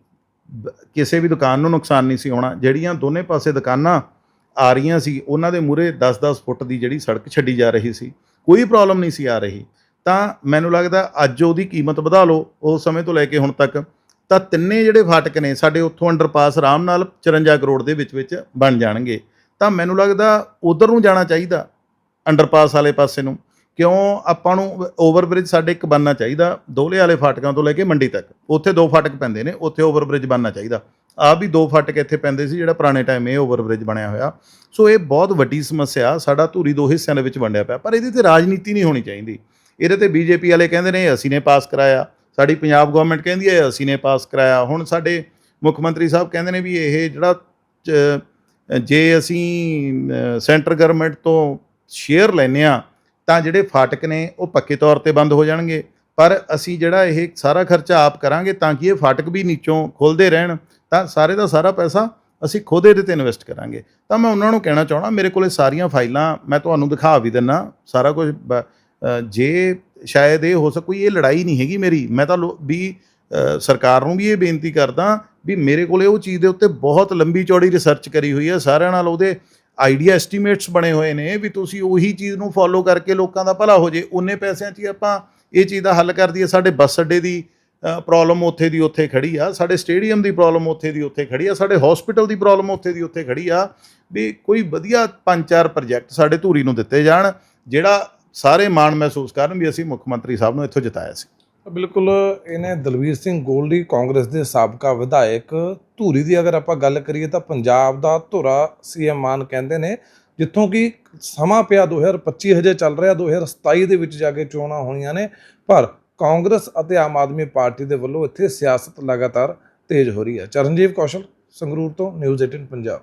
ਕਿਸੇ ਵੀ ਦੁਕਾਨ ਨੂੰ ਨੁਕਸਾਨ ਨਹੀਂ ਸੀ ਹੋਣਾ। ਜਿਹੜੀਆਂ ਦੋਨੇ ਪਾਸੇ ਦੁਕਾਨਾਂ ਆ ਰਹੀਆਂ ਸੀ, ਉਹਨਾਂ ਦੇ ਮੂਰੇ 10-10 ਫੁੱਟ ਦੀ ਜਿਹੜੀ ਸੜਕ ਛੱਡੀ ਜਾ ਰਹੀ ਸੀ। ਕੋਈ ਪ੍ਰੋਬਲਮ ਨਹੀਂ ਸੀ ਆ ਰਹੀ। ਤਾਂ ਮੈਨੂੰ ਲੱਗਦਾ ਅੱਜ ਉਹਦੀ ਕੀਮਤ ਵਧਾ ਲਓ ਉਸ ਸਮੇਂ ਤੋਂ ਲੈ ਕੇ ਹੁਣ ਤੱਕ। ਤਾਂ ਤਿੰਨੇ ਜਿਹੜੇ ਫਾਟਕ ਨੇ ਸਾਡੇ ਉੱਥੋਂ ਅੰਡਰਪਾਸ ਆਰਾਮ ਨਾਲ 54 ਕਰੋੜ ਦੇ ਵਿੱਚ ਵਿੱਚ ਬਣ ਜਾਣਗੇ। ਤਾਂ ਮੈਨੂੰ ਲੱਗਦਾ ਉਧਰ ਨੂੰ ਜਾਣਾ ਚਾਹੀਦਾ ਅੰਡਰਪਾਸ ਵਾਲੇ ਪਾਸੇ ਨੂੰ। ਕਿਉਂ ਆਪਾਂ ਨੂੰ ਓਵਰਬ੍ਰਿਜ ਸਾਡੇ ਇੱਕ ਬਣਨਾ ਚਾਹੀਦਾ ਦੋਲੇ ਵਾਲੇ ਫਾਟਕਾਂ ਤੋਂ ਲੈ ਕੇ ਮੰਡੀ ਤੱਕ। ਉੱਥੇ ਦੋ ਫਾਟਕ ਪੈਂਦੇ ਨੇ, ਉੱਥੇ ਓਵਰਬ੍ਰਿਜ ਬਣਨਾ ਚਾਹੀਦਾ। ਆ ਵੀ ਦੋ ਫਾਟਕ ਇੱਥੇ ਪੈਂਦੇ ਸੀ ਜਿਹੜਾ ਪੁਰਾਣੇ ਟਾਈਮ ਇਹ ਓਵਰਬ੍ਰਿਜ ਬਣਿਆ ਹੋਇਆ। ਸੋ ਇਹ ਬਹੁਤ ਵੱਡੀ ਸਮੱਸਿਆ ਸਾਡਾ ਧੂਰੀ ਦੋ ਹਿੱਸਿਆਂ ਦੇ ਵਿੱਚ ਵੰਡਿਆ ਪਿਆ, ਪਰ ਇਹਦੇ ਤੇ ਰਾਜਨੀਤੀ ਨਹੀਂ ਹੋਣੀ ਚਾਹੀਦੀ। ਇਹਦੇ ਤੇ ਬੀਜੇਪੀ ਵਾਲੇ ਕਹਿੰਦੇ ਨੇ, ਅਸੀਂ ਨੇ ਪਾਸ ਕਰਾਇਆ। ਸਾਡੀ ਪੰਜਾਬ ਗਵਰਨਮੈਂਟ ਕਹਿੰਦੀ ਹੈ, ਅਸੀਂ ਨੇ ਪਾਸ ਕਰਾਇਆ। ਹੁਣ ਸਾਡੇ ਮੁੱਖ ਮੰਤਰੀ ਸਾਹਿਬ ਕਹਿੰਦੇ ਨੇ ਵੀ ਇਹ ਜਿਹੜਾ ਚ- ਜੇ ਅਸੀਂ ਸੈਂਟਰ ਗਵਰਨਮੈਂਟ ਤੋਂ ਸ਼ੇਅਰ ਲੈਨੇ ਆ ਤਾਂ ਜਿਹੜੇ ਫਾਟਕ ਨੇ, ਉਹ ਪੱਕੇ ਤੌਰ ਤੇ ਬੰਦ ਹੋ ਜਾਣਗੇ। ਪਰ ਅਸੀਂ ਜਿਹੜਾ ਇਹ ਸਾਰਾ ਖਰਚਾ ਆਪ ਕਰਾਂਗੇ, ਤਾਂ ਕਿ ਇਹ ਫਾਟਕ ਵੀ ਨੀਚੋਂ ਖੁੱਲਦੇ ਰਹਿਣ, ਤਾਂ ਸਾਰੇ ਦਾ ਸਾਰਾ ਪੈਸਾ ਅਸੀਂ ਖੁਦ ਇਹਦੇ ਤੇ ਇਨਵੈਸਟ ਕਰਾਂਗੇ। ਤਾਂ ਮੈਂ ਉਹਨਾਂ ਨੂੰ ਕਹਿਣਾ ਚਾਹਣਾ ਮੇਰੇ ਕੋਲੇ ਸਾਰੀਆਂ ਫਾਈਲਾਂ, ਮੈਂ ਤੁਹਾਨੂੰ ਦਿਖਾ ਵੀ ਦਿੰਨਾ, ਸਾਰਾ ਕੁਝ ਜੇ ਸ਼ਾਇਦ ਇਹ ਹੋ ਸਕ ਇਹ ਲੜਾਈ ਨਹੀਂ ਹੈਗੀ ਮੇਰੀ। ਮੈਂ ਤਾਂ ਲੋ- ਵੀ ਸਰਕਾਰ ਨੂੰ ਵੀ ਇਹ ਬੇਨਤੀ ਕਰਦਾ ਵੀ ਮੇਰੇ ਕੋਲੇ ਉਹ ਚੀਜ਼ ਦੇ ਉੱਤੇ ਬਹੁਤ ਲੰਬੀ ਚੌੜੀ ਰਿਸਰਚ ਕਰੀ ਹੋਈ ਹੈ। ਸਾਰਿਆਂ ਨਾਲ ਉਹਦੇ ਆਈਡੀਆ ਐਸਟੀਮੇਟਸ ਬਣੇ ਹੋਏ ਨੇ ਵੀ ਤੁਸੀਂ ਉਹੀ ਚੀਜ਼ ਨੂੰ ਫੋਲੋ ਕਰਕੇ ਲੋਕਾਂ ਦਾ ਭਲਾ ਹੋ ਜੇ। ਉਹਨੇ ਪੈਸਿਆਂ 'ਚ ਹੀ ਆਪਾਂ ਇਹ ਚੀਜ਼ ਦਾ ਹੱਲ ਕਰ ਦਈਏ। ਸਾਡੇ ਬੱਸ ਅੱਡੇ ਦੀ ਪ੍ਰੋਬਲਮ ਉੱਥੇ ਦੀ ਉੱਥੇ ਖੜੀ ਆ। ਸਾਡੇ ਸਟੇਡੀਅਮ ਦੀ ਪ੍ਰੋਬਲਮ ਉੱਥੇ ਦੀ ਉੱਥੇ ਖੜੀ ਆ। ਸਾਡੇ ਹਸਪੀਟਲ ਦੀ ਪ੍ਰੋਬਲਮ ਉੱਥੇ ਦੀ ਉੱਥੇ ਖੜੀ ਆ। ਵੀ ਕੋਈ ਵਧੀਆ ਪੰਜ ਚਾਰ ਪ੍ਰੋਜੈਕਟ ਸਾਡੇ ਧੂਰੀ ਨੂੰ ਦਿੱਤੇ ਜਾਣ। ਜਿਹੜਾ ਸਾਰੇ ਮਾਣ ਮਹਿਸੂਸ ਕਰਨ ਵੀ ਅਸੀਂ ਮੁੱਖ ਮੰਤਰੀ ਸਾਹਿਬ ਨੂੰ ਇੱਥੋਂ ਜਿਤਾਇਆ ਸੀ। ਬਿਲਕੁਲ, ਇਹਨੇ ਦਲਵੀਰ ਸਿੰਘ ਗੋਲਡੀ ਕਾਂਗਰਸ ਦੇ ਸਾਬਕਾ ਵਿਧਾਇਕ ਧੂਰੀ ਦੀ ਅਗਰ ਆਪਾਂ ਗੱਲ ਕਰੀਏ ਤਾਂ ਪੰਜਾਬ ਦਾ ਧੁਰਾ ਸੀਐਮ ਮਾਨ ਕਹਿੰਦੇ ਨੇ, ਜਿੱਥੋਂ ਕਿ ਸਮਾਂ ਪਿਆ 2025 ਹਜੇ ਚੱਲ ਰਿਹਾ 2027 ਦੇ ਵਿੱਚ ਜਾ ਕੇ ਚੋਣਾਂ ਹੋਣੀਆਂ ਨੇ, ਪਰ ਕਾਂਗਰਸ ਅਤੇ ਆਮ ਆਦਮੀ ਪਾਰਟੀ ਦੇ ਵੱਲੋਂ ਇੱਥੇ ਸਿਆਸਤ ਲਗਾਤਾਰ ਤੇਜ਼ ਹੋ ਰਹੀ ਹੈ। ਚਰਨਜੀਵ ਕੌਸ਼ਲ ਸੰਗਰੂਰ ਤੋਂ, ਨਿਊਜ਼ 18 ਪੰਜਾਬ।